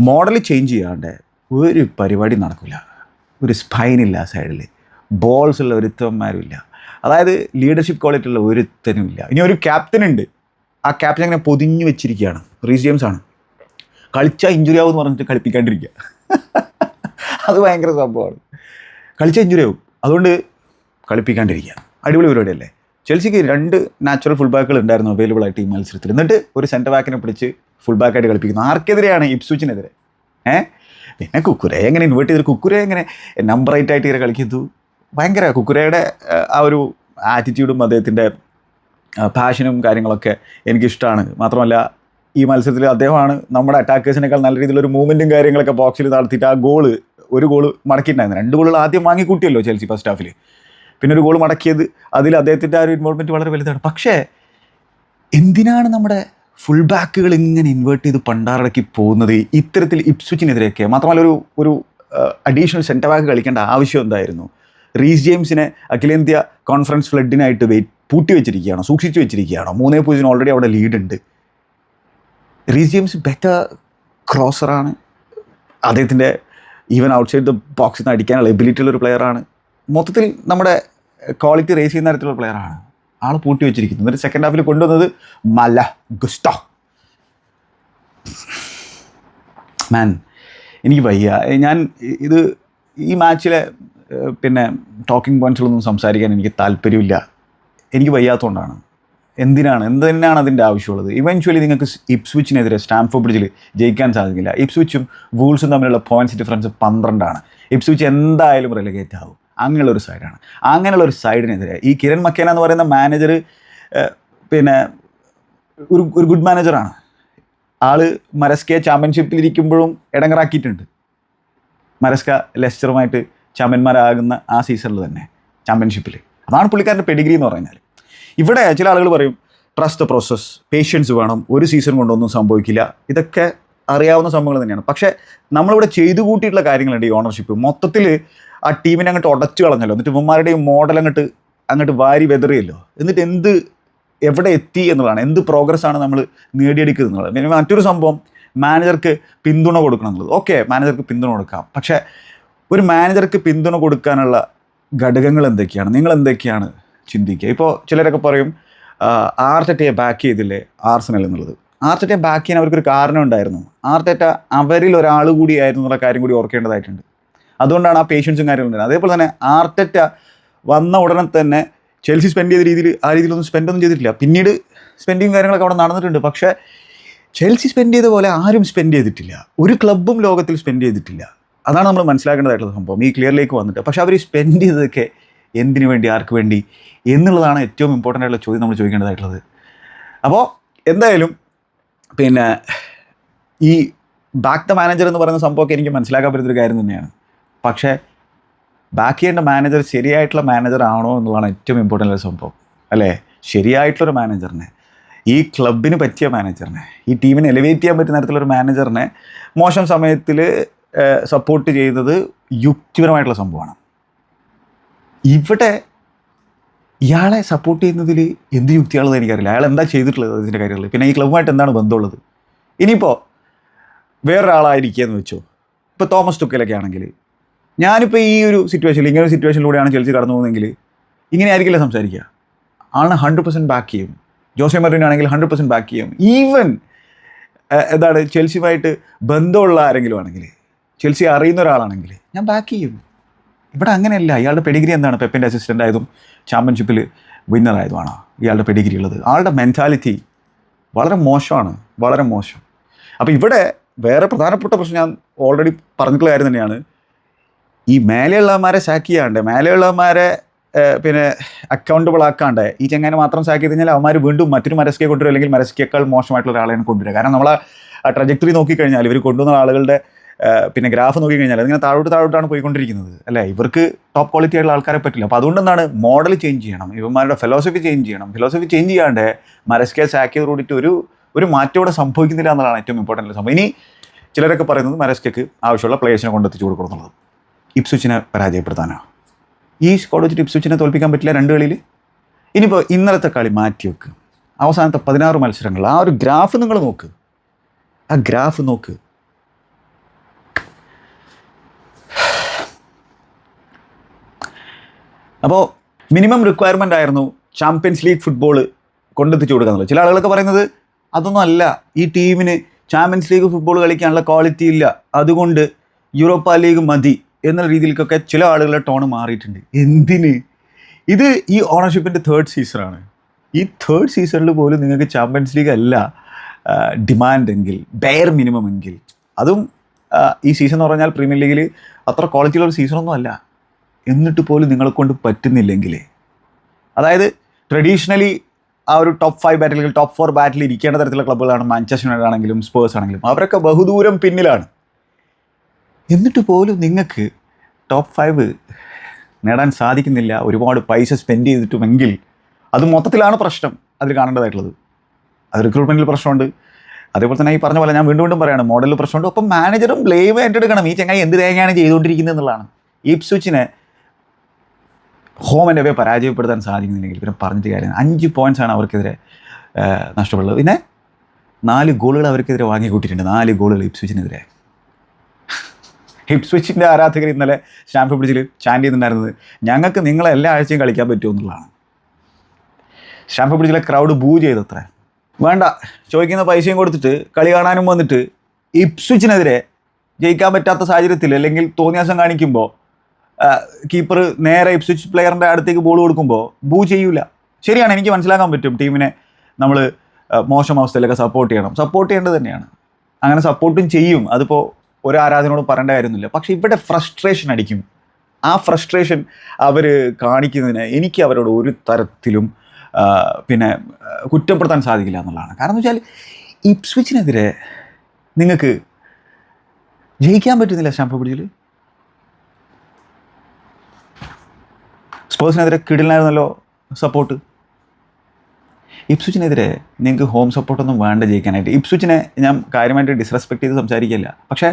മോഡൽ ചേഞ്ച് ചെയ്യാണ്ട് ഒരു പരിപാടി നടക്കില്ല ഒരു സ്പൈനില്ല സൈഡിൽ ബോൾസ് ഉള്ള ഒരുത്തന്മാരും ഇല്ല അതായത് ലീഡർഷിപ്പ് ക്വാളിറ്റി ഉള്ള ഒരുത്തനും ഇല്ല ഇനി ഒരു ക്യാപ്റ്റൻ ഉണ്ട്. ആ ക്യാപ്റ്റൻ അങ്ങനെ പൊതിഞ്ഞു വെച്ചിരിക്കുകയാണ്. റീസ് ജെയിംസ് ആണ്. കളിച്ചാൽ ഇഞ്ചുറി ആവും എന്ന് പറഞ്ഞിട്ട് കളിപ്പിക്കാണ്ടിരിക്കുക. അത് ഭയങ്കര സംഭവമാണ്. കളിച്ചാൽ ഇഞ്ചുറി ആവും. അതുകൊണ്ട് കളിപ്പിക്കാണ്ടിരിക്കുക. അടിപൊളി പരിപാടിയല്ലേ? ചെൽസിക്ക് രണ്ട് നാച്ചുറൽ ഫുൾ ബാക്കുകൾ ഉണ്ടായിരുന്നു അവൈലബിൾ ആയിട്ട് ഈ മത്സരത്തിൽ. എന്നിട്ട് ഒരു സെന്റർ ബാക്കിനെ പിടിച്ച് ഫുൾ ബാക്കായിട്ട് കളിപ്പിക്കുന്നു. ആർക്കെതിരെയാണ് ഇപ്സൂച്ചിനെതിരെ? ഏഹ് പിന്നെ കുക്കുരെ എങ്ങനെ ഇൻവേർട്ട് ചെയ്തിട്ട് കുക്കുരെ എങ്ങനെ നമ്പർ എയ്റ്റ് ആയിട്ട് ഇങ്ങനെ കളിക്കുന്നു? ഭയങ്കര കുക്കുരയുടെ ആ, ഒരു ആറ്റിറ്റ്യൂഡും അദ്ദേഹത്തിന്റെ പാഷനും കാര്യങ്ങളൊക്കെ എനിക്കിഷ്ടമാണ് മാത്രമല്ല ഈ മത്സരത്തിൽ അദ്ദേഹമാണ് നമ്മുടെ അറ്റാക്കേഴ്സിനേക്കാൾ നല്ല രീതിയിലൊരു മൂവ്മെന്റും കാര്യങ്ങളൊക്കെ ബോക്സിൽ നടത്തിയിട്ട് ആ ഗോൾ ഒരു ഗോൾ മടക്കിയിട്ടുണ്ടായിരുന്നു. രണ്ട് ഗോളുകൾ ആദ്യം വാങ്ങിക്കൂട്ടിയല്ലോ ചെൽസി ഫസ്റ്റ് ഹാഫിൽ പിന്നെ ഒരു ഗോൾ മടക്കിയത്. അതിൽ അദ്ദേഹത്തിന്റെ ആ ഒരു ഇൻവോൾവ്മെന്റ് വളരെ വലുതാണ്. പക്ഷേ എന്തിനാണ് നമ്മുടെ ഫുൾ ബാക്കുകൾ ഇങ്ങനെ ഇൻവേർട്ട് ചെയ്ത് പണ്ടാറടക്കി പോകുന്നത്? ഇത്തരത്തിൽ ഇപ്സ്വിച്ചിനെതിരെയൊക്കെ മാത്രമല്ല ഒരു ഒരു അഡീഷണൽ സെന്റർ ബാക്ക് കളിക്കേണ്ട ആവശ്യം എന്തായിരുന്നു? റീസ് ജെയിംസിനെ അഖിലേന്ത്യ കോൺഫറൻസ് ഫ്ലഡിനായിട്ട് വെയിറ്റ് പൂട്ടി വെച്ചിരിക്കുകയാണോ? സൂക്ഷിച്ചു വെച്ചിരിക്കുകയാണോ? മൂന്നേ പൂജ്യം ഓൾറെഡി അവിടെ ലീഡുണ്ട് റീസ് ജെയിംസ് ബെറ്റർ ക്രോസറാണ് അദ്ദേഹത്തിന്റെ ഈവൻ ഔട്ട്സൈഡ് ദ ബോക്സിൽ നിന്ന് അടിക്കാനുള്ള എബിലിറ്റി ഉള്ള ഒരു പ്ലെയറാണ് മൊത്തത്തിൽ നമ്മുടെ ക്വാളിറ്റി റേസ് ചെയ്യുന്ന തരത്തിലുള്ള പ്ലെയറാണ് ആൾ പൂട്ടി വെച്ചിരിക്കുന്നത് എന്നിട്ട് സെക്കൻഡ് ഹാഫിൽ കൊണ്ടുവന്നത് മല ഗുസ്റ്റോ മാൻ എനിക്ക് വയ്യ. ഞാൻ ഇത് ഈ മാച്ചിലെ പിന്നെ ടോക്കിംഗ് പോയിന്റ്സിലൊന്നും സംസാരിക്കാൻ എനിക്ക് താല്പര്യമില്ല. എനിക്ക് വയ്യാത്തതുകൊണ്ടാണ് എന്തിനാണ്? എന്തിനാണ് അതിന്റെ ആവശ്യമുള്ളത്? ഇവൻച്വലി നിങ്ങൾക്ക് ഇപ്സ്വിച്ചിനെതിരെ സ്റ്റാംഫോർഡ് ബ്രിഡ്ജിൽ ജയിക്കാൻ സാധിക്കില്ല. ഇപ്സ്വിച്ചും വൂൾസും തമ്മിലുള്ള പോയിന്റ്സ് ഡിഫറൻസ് പന്ത്രണ്ടാണ്. ഇപ്സ്വിച്ച് എന്തായാലും റെലഗേറ്റ് ആവും. അങ്ങനെയുള്ള ഒരു സൈഡാണ് അങ്ങനെയുള്ള ഒരു സൈഡിനെതിരെ ഈ കിരൺ മക്കേന എന്ന് പറയുന്ന മാനേജർ പിന്നെ ഒരു ഒരു ഗുഡ് മാനേജറാണ് ആൾ മരസ്കയെ ചാമ്പ്യൻഷിപ്പിൽ ഇരിക്കുമ്പോഴും ഇടങ്ങറാക്കിയിട്ടുണ്ട് മരസ്ക ലെസ്റ്ററുമായിട്ട് ചാമ്പ്യന്മാരാകുന്ന ആ സീസണിൽ തന്നെ ചാമ്പ്യൻഷിപ്പിൽ അതാണ് പുള്ളിക്കാരന്റെ പെഡിഗ്രി എന്ന് പറഞ്ഞാൽ ഇവിടെ ചില ആളുകൾ പറയും ട്രസ്റ്റ് ദ പ്രോസസ് പേഷ്യൻസ് വേണം. ഒരു സീസൺ കൊണ്ടൊന്നും സംഭവിക്കില്ല. ഇതൊക്കെ അറിയാവുന്ന സംഭവങ്ങൾ തന്നെയാണ്. പക്ഷേ നമ്മളിവിടെ ചെയ്തു കൂട്ടിയിട്ടുള്ള കാര്യങ്ങളുണ്ട് ഈ ഓണർഷിപ്പ് മൊത്തത്തിൽ ആ ടീമിനെ അങ്ങോട്ട് ഉടച്ചു കളഞ്ഞല്ലോ. എന്നിട്ട് ഇവന്മാരുടെയും മോഡൽ അങ്ങോട്ട് അങ്ങോട്ട് വാരി വെതറിയല്ലോ. എന്നിട്ട് എന്ത് എവിടെ എത്തി എന്നുള്ളതാണ്. എന്ത് പ്രോഗ്രസ് ആണ് നമ്മൾ നേടിയെടുക്കുന്നത് എന്നുള്ളത്. മറ്റൊരു സംഭവം മാനേജർക്ക് പിന്തുണ കൊടുക്കണം എന്നുള്ളത്. ഓക്കെ മാനേജർക്ക് പിന്തുണ കൊടുക്കാം. പക്ഷേ ഒരു മാനേജർക്ക് പിന്തുണ കൊടുക്കാനുള്ള ഘടകങ്ങൾ എന്തൊക്കെയാണ്? നിങ്ങൾ എന്തൊക്കെയാണ് ചിന്തിക്കുക? ഇപ്പോൾ ചിലരൊക്കെ പറയും ആർട്ടറ്റയെ ബാക്ക് ചെയ്തില്ലേ ആർസനൽ എന്നുള്ളത്. ആർട്ടറ്റയെ ബാക്ക് ചെയ്യാൻ അവർക്കൊരു കാരണം ഉണ്ടായിരുന്നു. ആർട്ടറ്റ അവരിൽ ഒരാൾ കൂടിയായിരുന്നു എന്നുള്ള കാര്യം കൂടി ഓർക്കേണ്ടതായിട്ടുണ്ട്. അതുകൊണ്ടാണ് ആ പേഷ്യൻസും കാര്യങ്ങളും അതേപോലെ തന്നെ ആർട്ടറ്റ വന്ന ഉടനെ തന്നെ ചെൽസി സ്പെൻഡ് ചെയ്ത രീതിയിൽ ആ രീതിയിലൊന്നും സ്പെൻഡ് ഒന്നും ചെയ്തിട്ടില്ല. പിന്നീട് സ്പെൻഡിങ് കാര്യങ്ങളൊക്കെ അവിടെ നടന്നിട്ടുണ്ട്. പക്ഷേ ചെൽസി സ്പെൻഡ് ചെയ്ത പോലെ ആരും സ്പെൻഡ് ചെയ്തിട്ടില്ല. ഒരു ക്ലബ്ബും ലോകത്തിൽ സ്പെൻഡ് ചെയ്തിട്ടില്ല. അതാണ് നമ്മൾ മനസ്സിലാക്കേണ്ടതായിട്ടുള്ള സംഭവം. ഈ ക്ലിയറിലേക്ക് വന്നിട്ട്. പക്ഷേ അവർ സ്പെൻഡ് ചെയ്തതൊക്കെ എന്തിനു വേണ്ടി ആർക്ക് വേണ്ടി എന്നുള്ളതാണ് ഏറ്റവും ഇമ്പോർട്ടന്റ് ആയിട്ടുള്ള ചോദ്യം നമ്മൾ ചോദിക്കേണ്ടതായിട്ടുള്ളത്. അപ്പോൾ എന്തായാലും പിന്നെ ഈ ബാക്ക് ദ മാനേജർ എന്ന് പറയുന്ന സംഭവമൊക്കെ എനിക്ക് മനസ്സിലാക്കാൻ പറ്റുന്നൊരു കാര്യം തന്നെയാണ്. പക്ഷേ ബാക്കി എന്റെ മാനേജർ ശരിയായിട്ടുള്ള മാനേജർ ആണോ എന്നുള്ളതാണ് ഏറ്റവും ഇമ്പോർട്ടന്റ് ആയ സംഭവം. അല്ലേ? ശരിയായിട്ടുള്ളൊരു മാനേജറിനെ ഈ ക്ലബിന് പറ്റിയ മാനേജറിനെ ഈ ടീമിനെ എലിവേറ്റ് ചെയ്യാൻ പറ്റുന്ന തരത്തിലൊരു മാനേജറിനെ മോശം സമയത്തിൽ സപ്പോർട്ട് ചെയ്യുന്നത് യുക്തിപരമായിട്ടുള്ള സംഭവമാണ്. ഇവിടെ ഇയാളെ സപ്പോർട്ട് ചെയ്യുന്നതിൽ എന്ത് യുക്തിയാണെന്ന് എനിക്കറിയില്ല. അയാൾ എന്താ ചെയ്തിട്ടുള്ളത് ഇതിന്റെ കാര്യങ്ങളിൽ പിന്നെ ഈ ക്ലബ്ബുമായിട്ട് എന്താണ് ബന്ധമുള്ളത്? ഇനിയിപ്പോൾ വേറൊരാളായിരിക്കുക എന്ന് വെച്ചോ. ഇപ്പോൾ തോമസ് ടുക്കലൊക്കെ ആണെങ്കിൽ ഞാനിപ്പോൾ ഈ ഒരു സിറ്റുവേഷനിൽ ഇങ്ങനെ ഒരു സിറ്റുവേഷനിലൂടെയാണ് ചെൽസി കടന്നു പോകുന്നതെങ്കിൽ ഇങ്ങനെ ആയിരിക്കില്ല സംസാരിക്കുക? ആളിനെ ഹൺഡ്രഡ് പെർസെന്റ് ബാക്ക് ചെയ്യും. ജോസെ മറിൻ ആണെങ്കിൽ ഹൺഡ്രഡ് പെർസെന്റ് ബാക്ക് ചെയ്യും. ഈവൻ എന്താണ് ചെൽസിയുമായിട്ട് ബന്ധമുള്ള ആരെങ്കിലും ആണെങ്കിൽ ചെൽസി അറിയുന്ന ഒരാളാണെങ്കിൽ ഞാൻ ബാക്ക് ചെയ്യും. ഇവിടെ അങ്ങനെയല്ല. ഇയാളുടെ പെഡിഗ്രി എന്താണ്? പെപ്പിന്റെ അസിസ്റ്റന്റ് ആയതും ചാമ്പ്യൻഷിപ്പിൽ വിന്നർ ആയതുമാണ് ഇയാളുടെ പെഡിഗ്രി ഉള്ളത്. ആളുടെ മെന്റാലിറ്റി വളരെ മോശമാണ്. വളരെ മോശം. അപ്പോൾ ഇവിടെ വേറെ പ്രധാനപ്പെട്ട പ്രശ്നം ഞാൻ ഓൾറെഡി പറഞ്ഞിട്ടുള്ള കാര്യം തന്നെയാണ്. ഈ മേലെയുള്ളവന്മാരെ ഷാക്ക് ചെയ്യാണ്ട് മേലെയുള്ളവന്മാരെ പിന്നെ അക്കൗണ്ടബിൾ ആക്കാണ്ട് ഈ ചെങ്ങനെ മാത്രം സാക്ക് കഴിഞ്ഞാൽ അവന്മാർ വീണ്ടും മറ്റൊരു മരസ്കെ കൊണ്ടുവരും അല്ലെങ്കിൽ മരസ്കേക്കാൾ മോശമായിട്ടുള്ള ഒരാളെയാണ് കൊണ്ടുവരിക കാരണം നമ്മളെ ട്രജക്ടറി നോക്കിക്കഴിഞ്ഞാൽ ഇവർ കൊണ്ടുവന്ന ആളുകളുടെ പിന്നെ ഗ്രാഫ് നോക്കിക്കഴിഞ്ഞാൽ അതിങ്ങനെ താഴോട്ട് താഴോട്ടാണ് പോയിക്കൊണ്ടിരിക്കുന്നത് അല്ലേ? ഇവർക്ക് ടോപ്പ് ക്വാളിറ്റി ആയിട്ടുള്ള ആൾക്കാരെ പറ്റില്ല. അപ്പോൾ അതുകൊണ്ട് എന്താണ്? മോഡൽ ചേഞ്ച് ചെയ്യണം. ഇവന്മാരുടെ ഫിലോസഫി ചേഞ്ച് ചെയ്യണം. ഫിലോസഫി ചേഞ്ച് ചെയ്യാണ്ട് മരസ്കെ സാക്ക് ചെയ്ത് കൂടിയിട്ട് ഒരു ഒരു മാറ്റം ഇവിടെ സംഭവിക്കുന്നില്ല എന്നുള്ളതാണ് ഏറ്റവും ഇമ്പോർട്ടന്റ് സംഭവം. ഇനി ചിലരൊക്കെ പറയുന്നത് മരസ്കയ്ക്ക് ആവശ്യമുള്ള പ്ലേയേഴ്സിനെ കൊണ്ടെത്തിച്ചു കൊടുക്കണം എന്നുള്ളത്. ഇപ്സുച്ചിനെ പരാജയപ്പെടുത്താനാണ് ഈ സ്കോഡ് വെച്ചിട്ട് ഇപ്സുച്ചിനെ തോൽപ്പിക്കാൻ പറ്റില്ല രണ്ട് കളിയിൽ ഇനിയിപ്പോൾ ഇന്നലത്തെ കളി മാറ്റി വെക്കുക അവസാനത്തെ പതിനാറ് മത്സരങ്ങൾ. ആ ഒരു ഗ്രാഫ് നിങ്ങൾ നോക്ക്. ആ ഗ്രാഫ് നോക്ക്. അപ്പോൾ മിനിമം റിക്വയർമെന്റ് ആയിരുന്നു ചാമ്പ്യൻസ് ലീഗ് ഫുട്ബോൾ കൊണ്ടെത്തിച്ചു കൊടുക്കുക എന്നുള്ളത്. ചില ആളുകളൊക്കെ പറയുന്നത് അതൊന്നും അല്ല. ഈ ടീമിന് ചാമ്പ്യൻസ് ലീഗ് ഫുട്ബോൾ കളിക്കാനുള്ള ക്വാളിറ്റി ഇല്ല. അതുകൊണ്ട് യൂറോപ്പ ലീഗ് മതി. എന്നുള്ള രീതിയിലേക്കൊക്കെ ചില ആളുകളുടെ ടോൺ മാറിയിട്ടുണ്ട്. എന്തിന്? ഇത് ഈ ഓണർഷിപ്പിന്റെ തേർഡ് സീസണാണ് ഈ തേർഡ് സീസണിൽ പോലും നിങ്ങൾക്ക് ചാമ്പ്യൻസ് ലീഗ് അല്ല ഡിമാൻഡ് എങ്കിൽ ബെയർ മിനിമം എങ്കിൽ അതും ഈ സീസൺ എന്ന് പറഞ്ഞാൽ പ്രീമിയർ ലീഗിൽ അത്ര ക്വാളിറ്റിയുള്ള സീസണൊന്നും അല്ല. എന്നിട്ട് പോലും നിങ്ങളെ കൊണ്ട് പറ്റുന്നില്ലെങ്കിൽ. അതായത് ട്രഡീഷണലി ആ ഒരു top five battle top four battle ഇരിക്കേണ്ട തരത്തിലുള്ള ക്ലബ്ബുകളാണ് മാഞ്ചസ്റ്റർ യുണൈറ്റഡ് ആണെങ്കിലും സ്പേഴ്സ് ആണെങ്കിലും അവരൊക്കെ ബഹുദൂരം പിന്നിലാണ്. എന്നിട്ട് പോലും നിങ്ങൾക്ക് ടോപ്പ് ഫൈവ് നേടാൻ സാധിക്കുന്നില്ല. ഒരുപാട് പൈസ സ്പെൻഡ് ചെയ്തിട്ടുമെങ്കിൽ അത് മൊത്തത്തിലാണ് പ്രശ്നം അതിൽ കാണേണ്ടതായിട്ടുള്ളത്. അത് റിക്രൂട്ട്മെന്റിൽ പ്രശ്നമുണ്ട്. അതേപോലെ തന്നെ ഈ പറഞ്ഞ പോലെ ഞാൻ വീണ്ടും വീണ്ടും പറയാണ് മോഡലിൽ പ്രശ്നമുണ്ട്. അപ്പം മാനേജറും ബ്ലെയിം ഏറ്റെടുക്കണം ഈ ചങ്ങായി എന്ത് തേങ്ങയാണ് ചെയ്തുകൊണ്ടിരിക്കുന്നത് എന്നുള്ളതാണ്. ഈപ്സ്വിച്ചിനെ ഹോം ആൻഡ് അവയെ പരാജയപ്പെടുത്താൻ സാധിക്കുന്നില്ലെങ്കിൽ പിന്നെ പറഞ്ഞിട്ട് കാര്യം അഞ്ച് പോയിന്റ്സാണ് അവർക്കെതിരെ നഷ്ടപ്പെടുന്നത്. പിന്നെ നാല് ഗോളുകൾ അവർക്കെതിരെ വാങ്ങിക്കൂട്ടിയിട്ടുണ്ട്. നാല് ഗോളുകൾ ഇപ്സ്വിച്ചിനെതിരെ ഹിപ്സ്വിച്ചിന്റെ ആരാധകർ ഇന്നലെ സ്റ്റാമ്പ് ബ്രിഡ്ജിൽ ചാൻഡ് ചെയ്യുന്നുണ്ടായിരുന്നത് ഞങ്ങൾക്ക് നിങ്ങളെ എല്ലാ ആഴ്ചയും കളിക്കാൻ പറ്റുമോ എന്നുള്ളതാണ്. സ്റ്റാമ്പ് ബ്രിഡ്ജിലെ ക്രൗഡ് ബൂ ചെയ്തത്ര. വേണ്ട ചോദിക്കുന്ന പൈസയും കൊടുത്തിട്ട് കളി കാണാനും വന്നിട്ട് ഇപ്സ്വിച്ചിനെതിരെ ജയിക്കാൻ പറ്റാത്ത സാഹചര്യത്തിൽ അല്ലെങ്കിൽ തോന്നിയാസം കാണിക്കുമ്പോൾ കീപ്പർ നേരെ ഇപ്സ്വിച്ച് പ്ലെയറിന്റെ അടുത്തേക്ക് ബോൾ കൊടുക്കുമ്പോൾ ബൂ ചെയ്യൂല. ശരിയാണ് എനിക്ക് മനസ്സിലാക്കാൻ പറ്റും ടീമിനെ നമ്മൾ മോശം അവസ്ഥയിലൊക്കെ സപ്പോർട്ട് ചെയ്യണം. സപ്പോർട്ട് ചെയ്യേണ്ടത് തന്നെയാണ്. അങ്ങനെ സപ്പോർട്ടും ചെയ്യും. അതിപ്പോൾ ഒരു ആരാധനയോട് പറയേണ്ട കാര്യമൊന്നുമില്ല. പക്ഷേ ഇവിടെ ഫ്രസ്ട്രേഷൻ അടിക്കും. ആ ഫ്രസ്ട്രേഷൻ അവർ കാണിക്കുന്നതിന് എനിക്ക് അവരോട് ഒരു തരത്തിലും പിന്നെ കുറ്റപ്പെടുത്താൻ സാധിക്കില്ല എന്നുള്ളതാണ്. കാരണം എന്ന് വെച്ചാൽ ഇപ്സ്വിച്ചിനെതിരെ നിങ്ങൾക്ക് ജയിക്കാൻ പറ്റുന്നില്ല ഷാംപു പിടിച്ചിൽ സ്പോർട്സിനെതിരെ കിടിലായിരുന്നല്ലോ സപ്പോർട്ട് ഇപ്സുച്ചിനെതിരെ നിങ്ങൾക്ക് ഹോം സപ്പോർട്ടൊന്നും വേണ്ട ജയിക്കാനായിട്ട്. ഇപ്സുച്ചിനെ ഞാൻ കാര്യമായിട്ട് ഡിസ്റെസ്പെക്ട് ചെയ്ത് സംസാരിക്കില്ല പക്ഷേ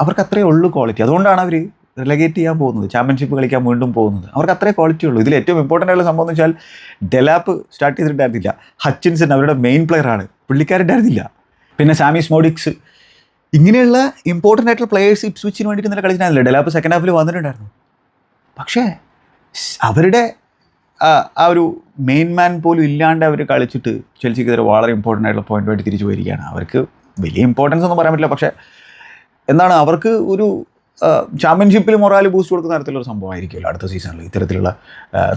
അവർക്ക് അത്രയേ ഉള്ളൂ ക്വാളിറ്റി അതുകൊണ്ടാണ് അവർ റിലഗേറ്റ് ചെയ്യാൻ പോകുന്നത്. ചാമ്പ്യൻഷിപ്പ് കളിക്കാൻ വീണ്ടും പോകുന്നത്. അവർക്ക് അത്രേ ക്വാളിറ്റി ഉള്ളൂ. ഇതിൽ ഏറ്റവും ഇമ്പോർട്ടന്റ് ആയിട്ടുള്ള സംഭവം എന്ന് വെച്ചാൽ ഡെലാപ്പ് സ്റ്റാർട്ട് ചെയ്തിട്ടുണ്ടായിരുന്നില്ല. ഹച്ചിൻസൺ അവരുടെ മെയിൻ പ്ലെയറാണ് പുള്ളിക്കാരുണ്ടായിരുന്നില്ല പിന്നെ സാമി സ്മോഡിക്സ് ഇങ്ങനെയുള്ള ഇമ്പോർട്ടന്റ് ആയിട്ടുള്ള പ്ലെയേഴ്സ് ഇപ്സ്വിച്ചിന് വേണ്ടിയിട്ട് ഇന്നലെ കളിച്ചിട്ടുണ്ടായിരുന്നില്ല? ഡെലാപ്പ് സെക്കൻഡ് ഹാഫിൽ വന്നിട്ടുണ്ടായിരുന്നു. പക്ഷേ അവരുടെ ആ ഒരു മെയിൻ മാൻ പോലും ഇല്ലാണ്ട് അവർ കളിച്ചിട്ട് ചെൽസിക്കെതിരെ വളരെ ഇമ്പോർട്ടന്റ് ആയിട്ടുള്ള പോയിന്റ് ആയിട്ട് തിരിച്ചു പോയിരിക്കുകയാണ്. അവർക്ക് വലിയ ഇമ്പോർട്ടൻസ് ഒന്നും പറയാൻ പറ്റില്ല. പക്ഷേ എന്താണ് അവർക്ക് ഒരു ചാമ്പ്യൻഷിപ്പിൽ മൊറാൽ ബൂസ്റ്റ് കൊടുക്കുന്ന തരത്തിലുള്ള സംഭവമായിരിക്കുമല്ലോ അടുത്ത സീസണിൽ ഇത്തരത്തിലുള്ള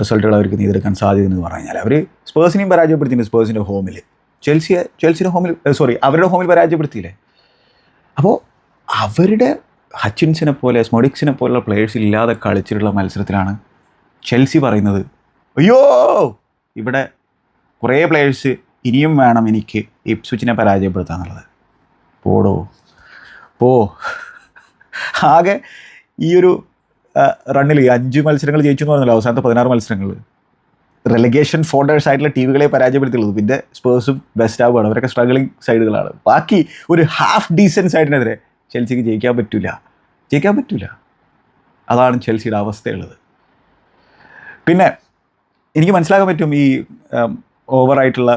റിസൾട്ടുകൾ അവർക്ക് നീതെടുക്കാൻ സാധ്യതയെന്ന് പറഞ്ഞു കഴിഞ്ഞാൽ അവർ സ്പേഴ്സിനെയും പരാജയപ്പെടുത്തിയിട്ടുണ്ട് സ്പേഴ്സിന്റെ ഹോമിൽ ചെൽസിയെ ചെൽസിയുടെ ഹോമിൽ സോറി അവരുടെ ഹോമിൽ പരാജയപ്പെടുത്തിയില്ലേ? അപ്പോൾ അവരുടെ ഹച്ചിൻസിനെ പോലെ സ്മോഡിക്സിനെ പോലുള്ള പ്ലേയേഴ്സ് ഇല്ലാതെ കളിച്ചിട്ടുള്ള മത്സരത്തിലാണ് ചെൽസി പറയുന്നത് അയ്യോ! ഇവിടെ കുറേ പ്ലേയേഴ്സ് ഇനിയും വേണം എനിക്ക് ഇപ്സ്വിച്ചിനെ പരാജയപ്പെടുത്താന്നുള്ളത് പോടോ. പോ. ആകെ ഈ ഒരു റണ്ണിൽ അഞ്ച് മത്സരങ്ങൾ ജയിച്ചു എന്ന് പറഞ്ഞല്ലോ അവസാനത്തെ പതിനാറ് മത്സരങ്ങൾ. റെലഗേഷൻ ഫോൾഡേഴ്സ് ആയിട്ടുള്ള ടീമുകളെ പരാജയപ്പെടുത്തിയുള്ളത് പിന്നെ സ്പേഴ്സും ബെസ്റ്റ് ആവുകയാണ്. അവരൊക്കെ സ്ട്രഗിളിങ് സൈഡുകളാണ് ബാക്കി ഒരു ഹാഫ് ഡീസന്റ് സൈഡിനെതിരെ ചെൽസിക്ക് ജയിക്കാൻ പറ്റില്ല ജയിക്കാൻ പറ്റില്ല അതാണ് ചെൽസിയുടെ അവസ്ഥയുള്ളത്. പിന്നെ എനിക്ക് മനസ്സിലാക്കാൻ പറ്റും ഈ ഓവറായിട്ടുള്ള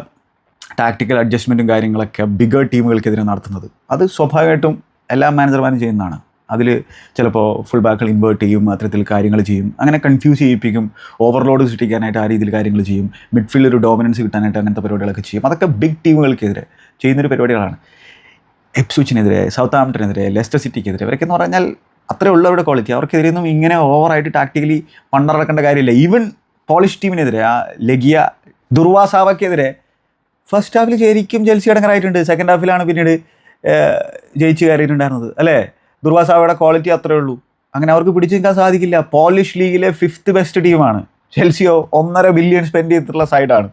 ടാക്ടിക്കൽ അഡ്ജസ്റ്റ്മെന്റും കാര്യങ്ങളൊക്കെ ബിഗർ ടീമുകൾക്കെതിരെ നടത്തുന്നത്. അത് സ്വാഭാവികമായിട്ടും എല്ലാ മാനേജർമാരും ചെയ്യുന്നതാണ്. അതിൽ ചിലപ്പോൾ ഫുൾ ബാക്കുകൾ ഇൻവേർട്ട് ചെയ്യും അത്തരത്തിൽ കാര്യങ്ങൾ ചെയ്യും. അങ്ങനെ കൺഫ്യൂസ് ചെയ്യിപ്പിക്കും ഓവർലോഡ് സൃഷ്ടിക്കാനായിട്ട് ആ രീതിയിൽ കാര്യങ്ങൾ ചെയ്യും. മിഡ്ഫീൽഡ് ഒരു ഡോമിനൻസ് കിട്ടാനായിട്ട് അങ്ങനത്തെ പരിപാടികളൊക്കെ ചെയ്യും. അതൊക്കെ ബിഗ് ടീമുകൾക്കെതിരെ ചെയ്യുന്നൊരു പരിപാടികളാണ്. എപ്സുച്ചിനെതിരെ സൗത്ത് ആംപ്ടനെതിരെ ലെസ്റ്റർ സിറ്റിക്കെതിരെ ഇവരൊക്കെ എന്ന് പറഞ്ഞാൽ അത്രേ ഉള്ളവരുടെ ക്വാളിറ്റി അവർക്കെതിരെയൊന്നും ഇങ്ങനെ ഓവറായിട്ട് ടാക്ടിക്കലി പണ്ടറക്കേണ്ട കാര്യമില്ല. ഈവൻ പോളിഷ് ടീമിനെതിരെ ആ ലഗിയ ദുർവാസാവയ്ക്കെതിരെ ഫസ്റ്റ് ഹാഫിൽ ശരിക്കും ജെൽസി അടങ്ങറായിട്ടുണ്ട്. സെക്കൻഡ് ഹാഫിലാണ് പിന്നീട് ജയിച്ച് കയറിയിട്ടുണ്ടായിരുന്നത്. അല്ലേ? ദുർവാസാവയുടെ ക്വാളിറ്റി അത്രേ ഉള്ളൂ. അങ്ങനെ അവർക്ക് പിടിച്ചു നിൽക്കാൻ സാധിക്കില്ല. പോളിഷ് ലീഗിലെ ഫിഫ്ത്ത് ബെസ്റ്റ് ടീമാണ്. ചെൽസിയോ ഒന്നര ബില്യൺ സ്പെൻഡ് ചെയ്തിട്ടുള്ള സൈഡാണ്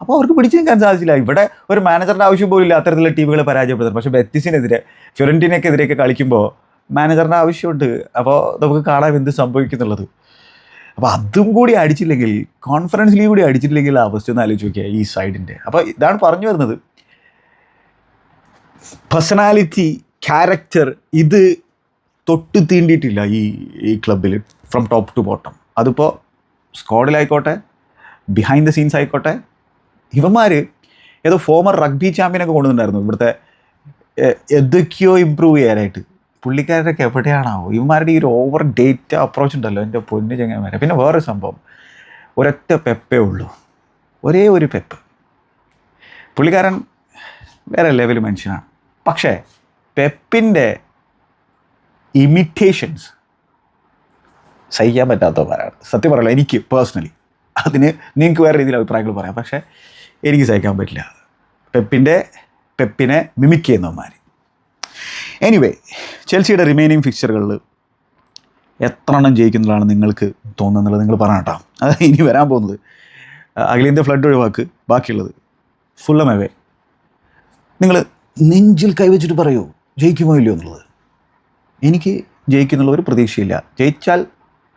അപ്പോൾ അവർക്ക് പിടിച്ചു നിൽക്കാൻ സാധിച്ചില്ല. ഇവിടെ ഒരു മാനേജറിന്റെ ആവശ്യം പോലും ഇല്ല അത്തരത്തിലുള്ള ടീമുകളെ പരാജയപ്പെടുത്തുന്നത് പക്ഷേ ബെത്തിസിനെതിരെ ഫിറന്റിനെക്കെതിരെയൊക്കെ കളിക്കുമ്പോൾ മാനേജറിന്റെ ആവശ്യമുണ്ട്. അപ്പോൾ നമുക്ക് കാണാം എന്ത് സംഭവിക്കുന്നുള്ളത്. അപ്പോൾ അതും കൂടി അടിച്ചില്ലെങ്കിൽ കോൺഫറൻസിൽ കൂടി അടിച്ചിട്ടില്ലെങ്കിൽ ആ അവസ്ഥ ഒന്ന് ആലോചിച്ച് നോക്കിയാൽ ഈ സൈഡിന്റെ അപ്പോൾ ഇതാണ് പറഞ്ഞു വരുന്നത്. പേഴ്സണാലിറ്റി ക്യാരക്ടർ ഇത് തൊട്ട് തീണ്ടിയിട്ടില്ല ഈ ഈ ക്ലബിൽ ഫ്രം ടോപ്പ് ടു ബോട്ടം അതിപ്പോൾ സ്ക്വാഡിലായിക്കോട്ടെ ബിഹൈൻഡ് ദ സീൻസ് ആയിക്കോട്ടെ ഇവന്മാർ ഏതോ ഫോമർ റഗ്ബി ചാമ്പ്യനൊക്കെ കൊണ്ടുവന്നിട്ടുണ്ടായിരുന്നു. ഇവിടുത്തെ എന്തൊക്കെയോ ഇമ്പ്രൂവ് ചെയ്യാനായിട്ട്. പുള്ളിക്കാരൊക്കെ എവിടെയാണാവോ? ഇവന്മാരുടെ ഈ ഒരു ഓവർ ഡേറ്റ് അപ്രോച്ച് ഉണ്ടല്ലോ എന്റെ പൊന്നു ചെങ്ങന്മാരെ പിന്നെ വേറെ സംഭവം. ഒരൊറ്റ പെപ്പേ ഉള്ളൂ. ഒരേ ഒരു പെപ്പ്. പുള്ളിക്കാരൻ വേറെ ലെവൽ മനുഷ്യനാണ്. പക്ഷേ പെപ്പിന്റെ ഇമിറ്റേഷൻസ് സഹിക്കാൻ പറ്റാത്തവരാണ് സത്യം പറയല എനിക്ക് പേഴ്സണലി അതിന് നിങ്ങൾക്ക് വേറെ രീതിയിൽ അഭിപ്രായങ്ങൾ പറയാം. പക്ഷേ എനിക്ക് സഹിക്കാൻ പറ്റില്ല. പെപ്പിന്റെ പെപ്പിനെ മിമിക്ക് ചെയ്യുന്നവന്മാർ എനിവേ ചെൽസിയുടെ റിമൈനിങ് ഫിക്ചറുകളിൽ എത്ര എണ്ണം ജയിക്കുന്നതാണ് നിങ്ങൾക്ക് തോന്നുന്നുള്ളത് നിങ്ങൾ പറയണം കേട്ടോ. അത് ഇനി വരാൻ പോകുന്നത്. അഖിലേന്ത്യ ഫ്ലഡ് ഒഴിവാക്ക് ബാക്കിയുള്ളത് ഫുള്ളം അവേ നിങ്ങൾ നെഞ്ചിൽ കൈവച്ചിട്ട് പറയൂ ജയിക്കുമോ ഇല്ലയോ എന്നുള്ളത്. എനിക്ക് ജയിക്കുന്നുള്ള ഒരു പ്രതീക്ഷയില്ല. ജയിച്ചാൽ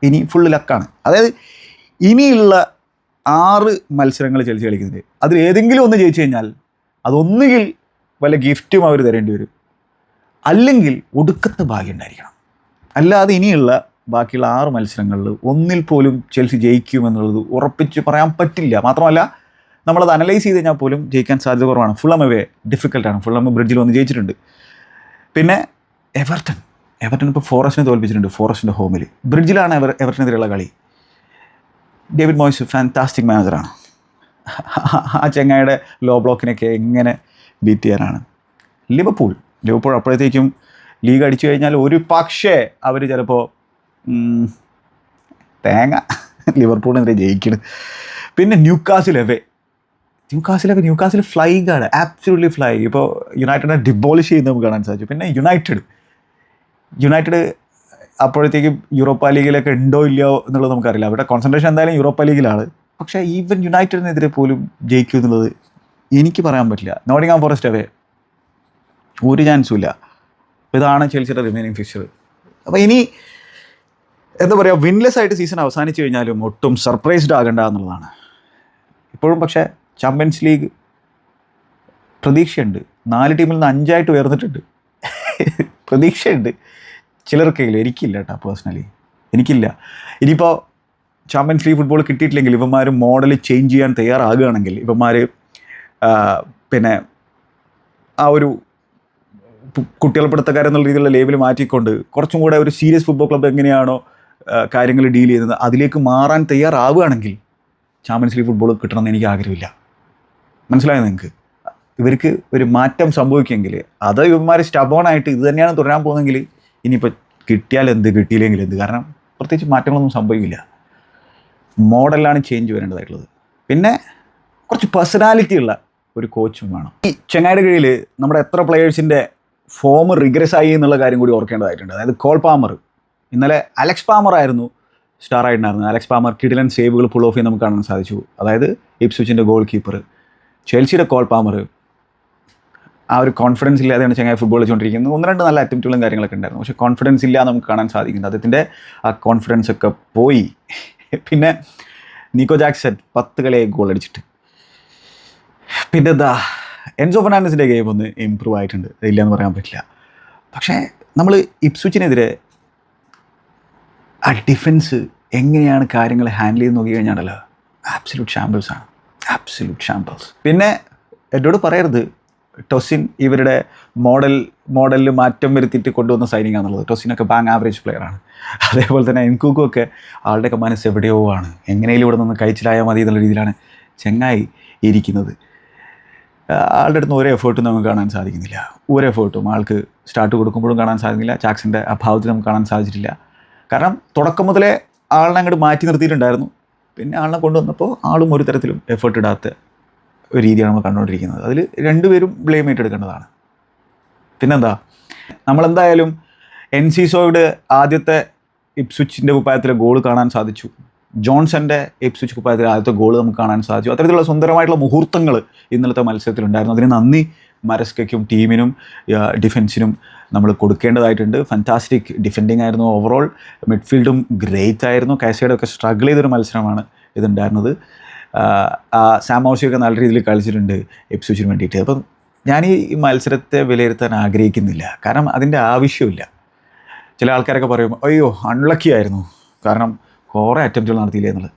ഇനി ഫുള്ള് ലക്കാണ് അതായത് ഇനിയുള്ള ആറ് മത്സരങ്ങൾ ചെലിച്ച് കളിക്കുന്നുണ്ട്. അതിൽ ഏതെങ്കിലും ഒന്ന് ജയിച്ചു കഴിഞ്ഞാൽ അതൊന്നുകിൽ വല്ല ഗിഫ്റ്റും അവർ തരേണ്ടി വരും. അല്ലെങ്കിൽ ഒടുക്കത്തെ ഭാഗ്യം ഉണ്ടായിരിക്കണം അല്ലാതെ ഇനിയുള്ള ബാക്കിയുള്ള ആറ് മത്സരങ്ങളിൽ ഒന്നിൽ പോലും ചെൽസി ജയിക്കുമെന്നുള്ളത് ഉറപ്പിച്ച് പറയാൻ പറ്റില്ല മാത്രമല്ല നമ്മളത് അനലൈസ് ചെയ്ത് കഴിഞ്ഞാൽ പോലും ജയിക്കാൻ സാധ്യത കുറവാണ് ഫുള്ളം അവേ ഡിഫിക്കൽട്ടാണ് ഫുള്ളം ബ്രിഡ്ജിൽ വന്ന് ജയിച്ചിട്ടുണ്ട് പിന്നെ എവർട്ടൺ എവർട്ടൺ ഇപ്പോൾ ഫോറസ്റ്റിനെ തോൽപ്പിച്ചിട്ടുണ്ട് ഫോറസ്റ്റിന്റെ ഹോമിൽ ബ്രിഡ്ജിലാണ് എവർ എവർട്ടനെതിരെയുള്ള കളി ഡേവിഡ് മോയ്സ് ഫാന്റാസ്റ്റിക് മാനേജറാണ് ആ ചെങ്ങായുടെ ലോ ബ്ലോക്കിനൊക്കെ എങ്ങനെ ബീറ്റ് ചെയ്യാനാണ് ലിവർപൂൾ ലിവർപൂൾ അപ്പോഴത്തേക്കും ലീഗ് അടിച്ചു കഴിഞ്ഞാൽ ഒരു പക്ഷേ അവർ ചിലപ്പോൾ തേങ്ങ ലിവർപൂളിനെതിരെ ജയിക്കണം. പിന്നെ Newcastle away? Newcastle away? Newcastle flying ആണ് ആപ്സുള്ളി ഫ്ലൈ ഇപ്പോൾ യുണൈറ്റഡിനെ ഡിബോളിഷ് ചെയ്യുന്നത് നമുക്ക് കാണാൻ സാധിച്ചു. പിന്നെ യുണൈറ്റഡ്. യുണൈറ്റഡ് അപ്പോഴത്തേക്കും യൂറോപ്പ ലീഗിലൊക്കെ ഉണ്ടോ ഇല്ലയോ എന്നുള്ളത് നമുക്കറിയില്ല. അവരുടെ കോൺസെൻട്രേഷൻ എന്തായാലും യൂറോപ്പ ലീഗിലാണ്. പക്ഷേ ഈവൻ യുണൈറ്റഡിനെതിരെ പോലും ജയിക്കും എന്നുള്ളത് എനിക്ക് പറയാൻ പറ്റില്ല. നോട്ടിങ്ങാം ഫോറസ്റ്റ് അവേ ഒരു ചാൻസും ഇല്ല. ഇതാണ് ചെൽസിയുടെ റിമൈനിങ് ഫിക്ചർ അപ്പോൾ ഇനി എന്താ പറയുക വിൻലെസ് ആയിട്ട് സീസൺ അവസാനിച്ചു കഴിഞ്ഞാലും ഒട്ടും സർപ്രൈസ്ഡ് ആകണ്ട എന്നുള്ളതാണ്. ഇപ്പോഴും പക്ഷേ ചാമ്പ്യൻസ് ലീഗ് പ്രതീക്ഷയുണ്ട്. നാല് ടീമിൽ നിന്ന് അഞ്ചായിട്ട് ഉയർന്നിട്ടുണ്ട്. പ്രതീക്ഷയുണ്ട്. ചിലർക്കെങ്കിലും എനിക്കില്ല കേട്ടോ പേഴ്സണലി എനിക്കില്ല. ഇനിയിപ്പോൾ ചാമ്പ്യൻസ് ലീഗ് ഫുട്ബോൾ കിട്ടിയിട്ടില്ലെങ്കിൽ ഇവന്മാർ മോഡൽ ചേഞ്ച് ചെയ്യാൻ തയ്യാറാകുകയാണെങ്കിൽ ഇവന്മാർ പിന്നെ ആ ഒരു കുട്ടികൾപ്പെടുത്തക്കാരെന്നുള്ള രീതിയിലുള്ള ലേബിൾ മാറ്റിക്കൊണ്ട് കുറച്ചും കൂടെ ഒരു സീരിയസ് ഫുട്ബോൾ ക്ലബ്ബ് എങ്ങനെയാണോ കാര്യങ്ങൾ ഡീൽ ചെയ്യുന്നത് അതിലേക്ക് മാറാൻ തയ്യാറാവുകയാണെങ്കിൽ ചാമ്പ്യൻസ് ലീഗ് ഫുട്ബോൾ കിട്ടണമെന്ന് എനിക്ക് ആഗ്രഹമില്ല. മനസ്സിലായോ നിങ്ങൾക്ക്? ഇവർക്ക് ഒരു മാറ്റം സംഭവിക്കുമെങ്കിൽ അത് ഇവന്മാർ സ്റ്റബോണായിട്ട് ഇത് തന്നെയാണ് തുടരാൻ പോകുന്നതെങ്കിൽ ഇനിയിപ്പോൾ കിട്ടിയാൽ എന്ത് കിട്ടിയില്ലെങ്കിൽ എന്ത്? കാരണം പ്രത്യേകിച്ച് മാറ്റങ്ങളൊന്നും സംഭവിക്കില്ല. മോഡലാണ് ചേഞ്ച് വരേണ്ടതായിട്ടുള്ളത്. പിന്നെ കുറച്ച് പേഴ്സണാലിറ്റി ഉള്ള ഒരു കോച്ചും വേണം. ഈ ചെങ്ങായുടെ കീഴിൽ നമ്മുടെ എത്ര പ്ലെയേഴ്സിന്റെ ഫോം റിഗ്രസ് ആയി എന്നുള്ള കാര്യം കൂടി ഓർക്കേണ്ടതായിട്ടുണ്ട്. അതായത് കോൾ പാമർ. ഇന്നലെ അലക്സ് പാമർ ആയിരുന്നു സ്റ്റാർ ആയിട്ടുണ്ടായിരുന്നത്. അലക്സ് പാമർ കിഡിലൻ സേവുകൾ പുൾ ഓഫ് ചെയ്യാൻ നമുക്ക് കാണാൻ സാധിച്ചു. അതായത് ഇപ്സുച്ചിന്റെ ഗോൾ കീപ്പർ ചെൽസിയുടെ കോൾ പാമർ. ആ ഒരു കോൺഫിഡൻസ് ഇല്ലാതെയാണ് ചങ്ങായി ഫുട്ബോൾ കളിച്ചുകൊണ്ടിരിക്കുന്നത്. ഒന്ന് രണ്ട് നല്ല അറ്റംപ്റ്റുകളും കാര്യങ്ങളൊക്കെ ഉണ്ടായിരുന്നു. പക്ഷേ കോൺഫിഡൻസ് ഇല്ല നമുക്ക് കാണാൻ സാധിക്കുന്നത് അദ്ദേഹത്തിന്റെ ആ കോൺഫിഡൻസ് ഒക്കെ പോയി. പിന്നെ നിക്കോ ജാക്സൺ പത്ത് കളിയായി ഗോൾ അടിച്ചിട്ട്. പിന്നെ എന്താ എൻസോ ഫെർണാണ്ടസിന്റെ ഗെയിം ഒന്ന് ഇമ്പ്രൂവ് ആയിട്ടുണ്ട്. ഇല്ല എന്ന് പറയാൻ പറ്റില്ല. പക്ഷേ നമ്മൾ ഇപ്സുച്ചിനെതിരെ ആ ഡിഫൻസ് എങ്ങനെയാണ് കാര്യങ്ങൾ ഹാൻഡിൽ ചെയ്ത് നോക്കി കഴിഞ്ഞാണല്ലോ ആബ്സല്യൂട്ട് ഷാമ്പിൾസ് ആണ്. ആബ്സല്യൂട്ട് ഷാമ്പിൾസ് പിന്നെ എന്നോട് പറയരുത് ടൊസിൻ ഇവരുടെ മോഡൽ മോഡലിൽ മാറ്റം വരുത്തിയിട്ട് കൊണ്ടുവന്ന സൈനിങ് ആണെന്നുള്ളത്. ടൊസിനൊക്കെ ബാങ് ആവറേജ് പ്ലെയറാണ് അതേപോലെ തന്നെ എൻകൂക്കും ഒക്കെ ആളുടെയൊക്കെ മനസ്സ് എവിടെയോ ആണ്. എങ്ങനെയും ഇവിടെ നിന്ന് കഴിച്ചിലായാൽ മതി എന്നുള്ള രീതിയിലാണ് ചെങ്ങായി ഇരിക്കുന്നത്. ആളുടെ അടുത്ത് ഒരു എഫേർട്ടും നമുക്ക് കാണാൻ സാധിക്കുന്നില്ല. ഒരു എഫേർട്ടും ആൾക്ക് സ്റ്റാർട്ട് കൊടുക്കുമ്പോഴും കാണാൻ സാധിക്കുന്നില്ല. ചാക്സിന്റെ അഭാവത്തിൽ നമുക്ക് കാണാൻ സാധിച്ചിട്ടില്ല. കാരണം തുടക്കം മുതലേ ആളിനെ അങ്ങോട്ട് മാറ്റി നിർത്തിയിട്ടുണ്ടായിരുന്നു. പിന്നെ ആളിനെ കൊണ്ടുവന്നപ്പോൾ ആളും ഒരു തരത്തിലും എഫേർട്ട് ഇടാത്ത ഒരു രീതിയാണ് നമ്മൾ കണ്ടുകൊണ്ടിരിക്കുന്നത്. അതിൽ രണ്ടുപേരും ബ്ലെയിം ഏറ്റെടുക്കേണ്ടതാണ്. പിന്നെന്താ? നമ്മളെന്തായാലും എൻ സി സോയുടെ ആദ്യത്തെ ഇപ്സ്വിച്ചിന്റെ കുപ്പായത്തിലെ ഗോൾ കാണാൻ സാധിച്ചു. ജോൺസന്റെ എപ്സിച്ച് കുപ്പായത്തിൽ ആദ്യത്തെ ഗോൾ നമുക്ക് കാണാൻ സാധിച്ചു. അത്തരത്തിലുള്ള സുന്ദരമായിട്ടുള്ള മുഹൂർത്തങ്ങൾ ഇന്നലത്തെ മത്സരത്തിലുണ്ടായിരുന്നു. അതിന് നന്ദി മരസ്കയ്ക്കും ടീമിനും ഡിഫൻസിനും നമ്മൾ കൊടുക്കേണ്ടതായിട്ടുണ്ട്. ഫാന്റാസ്റ്റിക് ഡിഫെൻഡിങ് ആയിരുന്നു ഓവറോൾ മിഡ്ഫീൽഡും ഗ്രേറ്റ് ആയിരുന്നു. കാസയുടെ ഒക്കെ സ്ട്രഗിൾ ചെയ്തൊരു മത്സരമാണ് ഇതുണ്ടായിരുന്നത്. സാമോസിയൊക്കെ നല്ല രീതിയിൽ കളിച്ചിട്ടുണ്ട് എപ്സുച്ചിന് വേണ്ടിയിട്ട്. അപ്പം ഞാൻ ഈ മത്സരത്തെ വിലയിരുത്താൻ ആഗ്രഹിക്കുന്നില്ല. കാരണം അതിന്റെ ആവശ്യമില്ല. ചില ആൾക്കാരൊക്കെ പറയും അയ്യോ അൺലക്കി ആയിരുന്നു. കാരണം കുറേ അറ്റംപ്റ്റുകൾ നടത്തിയില്ലേ എന്നുള്ളത്.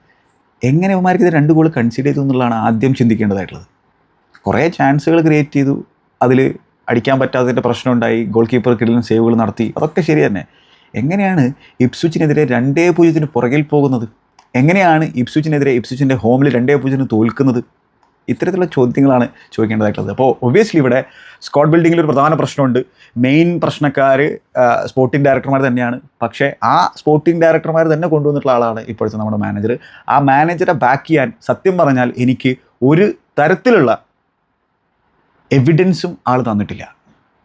എങ്ങനെ അവന്മാർക്ക് ഇത് രണ്ട് ഗോൾ കൺസിഡർ ചെയ്തു എന്നുള്ളതാണ് ആദ്യം ചിന്തിക്കേണ്ടതായിട്ടുള്ളത്. കുറേ ചാൻസുകൾ ക്രിയേറ്റ് ചെയ്തു. അതിൽ അടിക്കാൻ പറ്റാത്തതിന്റെ പ്രശ്നമുണ്ടായി ഗോൾ കീപ്പർ കിടലും സേവുകൾ നടത്തി. അതൊക്കെ ശരി തന്നെ. എങ്ങനെയാണ് ഇപ്സുച്ചിനെതിരെ രണ്ടേ പൂജ്യത്തിന് പുറകിൽ പോകുന്നത്? എങ്ങനെയാണ് ഇപ്സുച്ചിനെതിരെ ഇപ്സുച്ചിന്റെ ഹോമിൽ രണ്ടേ പൂജ്യത്തിന് തോൽക്കുന്നത്? ഇത്തരത്തിലുള്ള ചോദ്യങ്ങളാണ് ചോദിക്കേണ്ടതായിട്ടുള്ളത്. അപ്പോൾ ഒബ്വിയസ്ലി ഇവിടെ സ്കോട്ട് ബിൽഡിങ്ങിൽ ഒരു പ്രധാന പ്രശ്നമുണ്ട്. മെയിൻ പ്രശ്നക്കാർ സ്പോർട്ടിംഗ് ഡയറക്ടർമാർ തന്നെയാണ്. പക്ഷേ ആ സ്പോർട്ടിംഗ് ഡയറക്ടർമാർ തന്നെ കൊണ്ടുവന്നിട്ടുള്ള ആളാണ് ഇപ്പോഴത്തെ നമ്മുടെ മാനേജർ ആ മാനേജറെ ബാക്ക് ചെയ്യാൻ സത്യം പറഞ്ഞാൽ എനിക്ക് ഒരു തരത്തിലുള്ള എവിഡൻസും ആൾ തന്നിട്ടില്ല.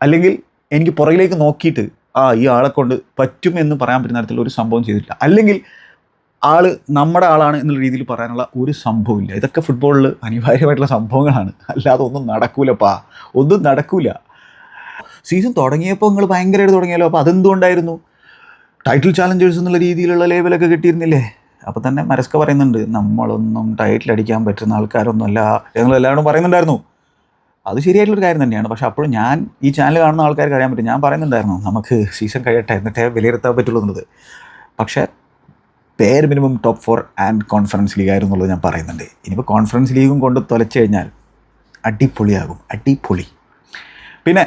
അല്ലെങ്കിൽ എനിക്ക് പുറകിലേക്ക് നോക്കിയിട്ട് ആ ഈ ആളെ കൊണ്ട് പറ്റും എന്ന് പറയാൻ പറ്റുന്ന തരത്തിലുള്ള ഒരു സംഭവം ചെയ്തിട്ടില്ല. അല്ലെങ്കിൽ ആൾ നമ്മുടെ ആളാണ് എന്നുള്ള രീതിയിൽ പറയാനുള്ള ഒരു സംഭവമില്ല ഇതൊക്കെ ഫുട്ബോളിൽ അനിവാര്യമായിട്ടുള്ള സംഭവങ്ങളാണ്. അല്ലാതെ ഒന്നും നടക്കൂലപ്പാ. ഒന്നും നടക്കൂല. സീസൺ തുടങ്ങിയപ്പോൾ നിങ്ങൾ ഭയങ്കരമായിട്ട് തുടങ്ങിയല്ലോ. അപ്പോൾ അതെന്തുകൊണ്ടായിരുന്നു? ടൈറ്റിൽ ചാലഞ്ചേഴ്സ് എന്നുള്ള രീതിയിലുള്ള ലേബലൊക്കെ കിട്ടിയിരുന്നില്ലേ? അപ്പോൾ തന്നെ മരസ്ക പറയുന്നുണ്ട് നമ്മളൊന്നും ടൈറ്റിൽ അടിക്കാൻ പറ്റുന്ന ആൾക്കാരൊന്നുമല്ല ഞങ്ങൾ എല്ലാവരും പറയുന്നുണ്ടായിരുന്നു. അത് ശരിയായിട്ടുള്ളൊരു കാര്യം തന്നെയാണ്. പക്ഷേ അപ്പോഴും ഞാൻ ഈ ചാനൽ കാണുന്ന ആൾക്കാർക്ക് അറിയാൻ പറ്റും. ഞാൻ പറയുന്നുണ്ടായിരുന്നു നമുക്ക് സീസൺ കഴിയട്ടെ എന്നിട്ടേ വിലയിരുത്താൻ പറ്റുള്ളൂ എന്നുള്ളത്. പക്ഷേ പേര് minimum top four and Conference League ആയിരുന്നുള്ളത് ഞാൻ പറയുന്നുണ്ട്. ഇനിയിപ്പോൾ കോൺഫറൻസ് ലീഗും കൊണ്ട് തുലച്ചു കഴിഞ്ഞാൽ അടിപൊളിയാകും അടിപൊളി. പിന്നെ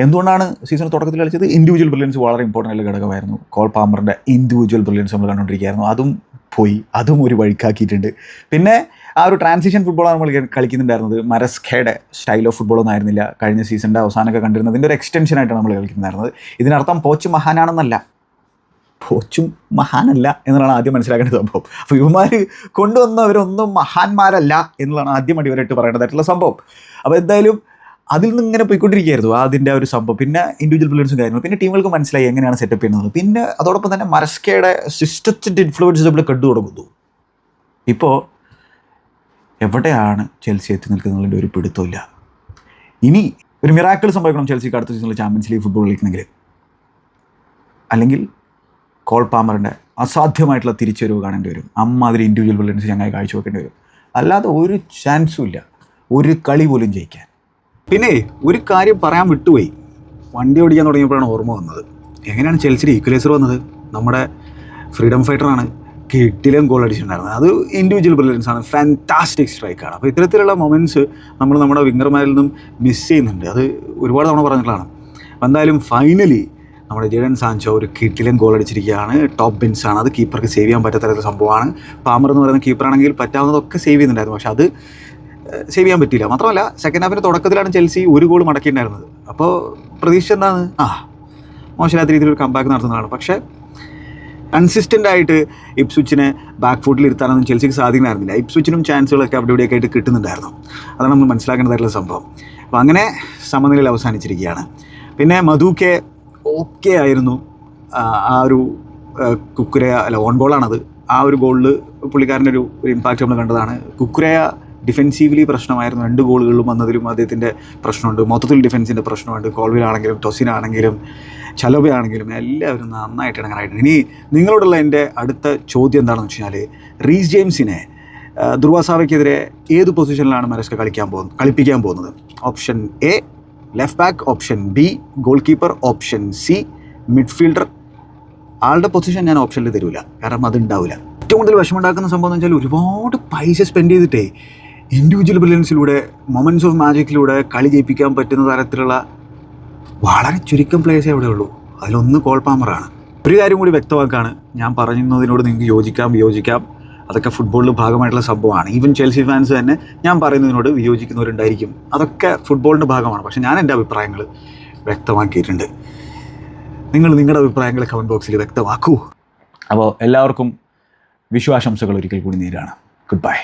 എന്തുകൊണ്ടാണ് സീസൺ തുടക്കത്തിൽ കളിച്ചത്? ഇൻഡിവിജ്വൽ ബ്രില്യൻസ് വളരെ ഇമ്പോർട്ടന്റ് ആയിട്ടുള്ള ഘടകമായിരുന്നു. കോൾ പാമറിന്റെ ഇൻഡിവിജ്വൽ ബ്രില്യൻസ് നമ്മൾ കണ്ടുകൊണ്ടിരിക്കുകയായിരുന്നു. അതും പോയി അതും ഒരു വഴിക്കാക്കിയിട്ടുണ്ട്. പിന്നെ ആ ഒരു ട്രാൻസിഷൻ ഫുട്ബോളാണ് നമ്മൾ കളിക്കുന്നുണ്ടായിരുന്നത്. മരസ്ഖയുടെ സ്റ്റൈൽ ഓഫ് ഫുട്ബോളൊന്നും ആയിരുന്നില്ല. കഴിഞ്ഞ സീസണിന്റെ അവസാനമൊക്കെ കണ്ടിരുന്നതിന്റെ ഒരു എക്സ്റ്റൻഷനായിട്ടാണ് നമ്മൾ കളിക്കുന്നുണ്ടായിരുന്നത്. ഇതിനർത്ഥം പോച്ച് മഹാനാണെന്നല്ല. പോച്ചും മഹാനല്ല എന്നുള്ളതാണ് ആദ്യം മനസ്സിലാക്കേണ്ട സംഭവം. അപ്പോൾ ഇവന്മാർ കൊണ്ടുവന്നവരൊന്നും മഹാന്മാരല്ല എന്നുള്ളതാണ് ആദ്യം അടിവരായിട്ട് പറയേണ്ടതായിട്ടുള്ള സംഭവം. അപ്പോൾ എന്തായാലും അതിൽ നിന്ന് ഇങ്ങനെ പോയിക്കൊണ്ടിരിക്കുകയായിരുന്നു അതിന്റെ ഒരു സംഭവം. പിന്നെ ഇൻഡിവിജ്വൽ പ്ലെയേഴ്സും കാര്യങ്ങളും. പിന്നെ ടീമുകൾക്ക് മനസ്സിലായി എങ്ങനെയാണ് സെറ്റപ്പ് ചെയ്യുന്നത്. പിന്നെ അതോടൊപ്പം തന്നെ മരസ്കയുടെ സിസ്റ്റത്തിന്റെ ഇൻഫ്ലുവൻസ് നമ്മൾ കണ്ടു തുടങ്ങുന്നു. ഇപ്പോൾ എവിടെയാണ് ചെൽസി എത്തി നിൽക്കുന്നതിന്റെ ഒരു പിടുത്തമില്ല ഇനി ഒരു മിറാക്കിൾ സംഭവിക്കണം ചെൽസിക്ക് അടുത്ത സീസണിൽ ചാമ്പ്യൻസ് ലീഗ് ഫുട്ബോൾ കളിക്കണമെങ്കിൽ. അല്ലെങ്കിൽ കോൾ പാമറിന്റെ അസാധ്യമായിട്ടുള്ള തിരിച്ചുവരവ് കാണേണ്ടി വരും. അമ്മാതിരി ഇൻഡിവിജ്വൽ ബ്രില്യൻസ് ഞങ്ങൾ കാഴ്ചവെക്കേണ്ടി വരും. അല്ലാതെ ഒരു ചാൻസും ഇല്ല. ഒരു കളി പോലും ജയിക്കാൻ. പിന്നെ ഒരു കാര്യം പറയാൻ വിട്ടുപോയി. വണ്ടി ഓടിക്കാൻ തുടങ്ങിയപ്പോഴാണ് ഓർമ്മ വന്നത്. എങ്ങനെയാണ് ചെൽസിയുടെ ഈക്വലൈസർ വന്നത്? നമ്മുടെ ഫ്രീഡം ഫൈറ്ററാണ് കിട്ടിലും ഗോൾ അടിച്ചിട്ടുണ്ടായിരുന്നത്. അത് ഇൻഡിവിജ്വൽ ബ്രില്യൻസ് ആണ്. ഫാന്റാസ്റ്റിക് സ്ട്രൈക്കാണ് അപ്പോൾ ഇത്തരത്തിലുള്ള മൊമെന്റ്സ് നമ്മൾ നമ്മുടെ വിങ്ങർമാരിൽ നിന്നും മിസ് ചെയ്യുന്നുണ്ട്. അത് ഒരുപാട് തവണ പറഞ്ഞിട്ടുള്ളതാണ്. എന്തായാലും ഫൈനലി നമ്മുടെ ജേഡൻ സാഞ്ചോ ഒരു കിട്ടിലും ഗോൾ അടിച്ചിരിക്കുകയാണ്. ടോപ്പ് ബിൻസ് ആണ്. അത് കീപ്പർക്ക് സേവ് ചെയ്യാൻ പറ്റാത്ത തരത്തിലുള്ള സംഭവമാണ്. പാമർ എന്ന് പറയുന്ന കീപ്പറാണെങ്കിൽ പറ്റാവുന്നതൊക്കെ സേവ് ചെയ്യുന്നുണ്ടായിരുന്നു. പക്ഷെ അത് സേവ് ചെയ്യാൻ പറ്റിയില്ല. മാത്രമല്ല സെക്കൻഡ് ഹാഫിന്റെ തുടക്കത്തിലാണ് ചെൽസി ഒരു ഗോൾ മടക്കിയിട്ടുണ്ടായിരുന്നത്. അപ്പോൾ പ്രതീക്ഷ എന്താണ്? ആ മോശമില്ലാത്ത രീതിയിൽ ഒരു കമ്പാക്ക് നടത്തുന്നതാണ്. പക്ഷേ കൺസിസ്റ്റന്റ് ആയിട്ട് ഇപ്സ്വിച്ചിനെ ബാക്ക് ഫുട്ടിൽ ഇരുത്താനൊന്നും ചെൽസിക്ക് സാധിക്കുന്നായിരുന്നില്ല ഇപ്സ്വിച്ചിനും ചാൻസുകളൊക്കെ അവിടെ ഇവിടെയൊക്കെ ആയിട്ട് കിട്ടുന്നുണ്ടായിരുന്നു. അതാണ് നമ്മൾ മനസ്സിലാക്കേണ്ടതായിട്ടുള്ള സംഭവം. അപ്പോൾ അങ്ങനെ സമനിലയിൽ അവസാനിച്ചിരിക്കുകയാണ്. പിന്നെ മധുക്കെ ഓക്കെ ആയിരുന്നു. ആ ഒരു കുക്കുരയ അല്ല ഓൺ ഗോളാണത് ആ ഒരു ഗോളിൽ പുള്ളിക്കാരന്റെ ഒരു ഇമ്പാക്റ്റ് നമ്മൾ കണ്ടതാണ്. കുക്കുരയ ഡിഫെൻസീവ്ലി പ്രശ്നമായിരുന്നു. രണ്ട് ഗോളുകളിലും വന്നതിലും അദ്ദേഹത്തിന്റെ പ്രശ്നമുണ്ട്. മൊത്തത്തിൽ ഡിഫെൻസിന്റെ പ്രശ്നമുണ്ട്. കോൾവിലാണെങ്കിലും ടൊസിനാണെങ്കിലും ചലോബയാണെങ്കിലും എല്ലാവരും നന്നായിട്ട് ഇണങ്ങാനായിട്ട് ഇനി നിങ്ങളോടുള്ള എന്റെ അടുത്ത ചോദ്യം എന്താണെന്ന് വെച്ച് കഴിഞ്ഞാൽ റീസ് ജെയിംസിനെ ദുർവാസാവയ്ക്കെതിരെ ഏത് പൊസിഷനിലാണ് മരസ്ക കളിക്കാൻ പോകുന്നത് കളിപ്പിക്കാൻ പോകുന്നത്? Option A left back option B goalkeeper option C midfielder. ആളുടെ പൊസിഷൻ ഞാൻ ഓപ്ഷനിൽ തരില്ല കാരണം അതുണ്ടാവില്ല ഏറ്റവും കൂടുതൽ വിഷമമുണ്ടാക്കുന്ന സംഭവം എന്ന് വെച്ചാൽ ഒരുപാട് പൈസ സ്പെൻഡ് ചെയ്തിട്ടേ ഇൻഡിവിജ്വൽ ബ്രില്യൻസിലൂടെ മൊമെന്റ്സ് ഓഫ് മാജിക്കിലൂടെ കളി ജയിപ്പിക്കാൻ പറ്റുന്ന തരത്തിലുള്ള വളരെ ചുരുക്കം പ്ലേയേഴ്സേ അവിടെ ഉള്ളൂ. അതിലൊന്ന് കോൾ പാമറാണ്. ഒരു കാര്യം കൂടി വ്യക്തമാക്കാണ്. ഞാൻ പറയുന്നതിനോട് നിങ്ങൾക്ക് യോജിക്കാം വിയോജിക്കാം. അതൊക്കെ ഫുട്ബോളിൽ ഭാഗമായിട്ടുള്ള സംഭവമാണ്. ഈവൻ ചെൽസി ഫാൻസ് തന്നെ ഞാൻ പറയുന്നതിനോട് വിയോജിക്കുന്നവരുണ്ടായിരിക്കും. അതൊക്കെ ഫുട്ബോളിന്റെ ഭാഗമാണ്. പക്ഷേ ഞാൻ എന്റെ അഭിപ്രായങ്ങൾ വ്യക്തമാക്കിയിട്ടുണ്ട്. നിങ്ങൾ നിങ്ങളുടെ അഭിപ്രായങ്ങൾ കമന്റ് ബോക്സിൽ വ്യക്തമാക്കൂ. അപ്പോൾ എല്ലാവർക്കും വിശ്വാശംസകൾ ഒരിക്കൽ കൂടി നേരാണ് ഗുഡ് ബൈ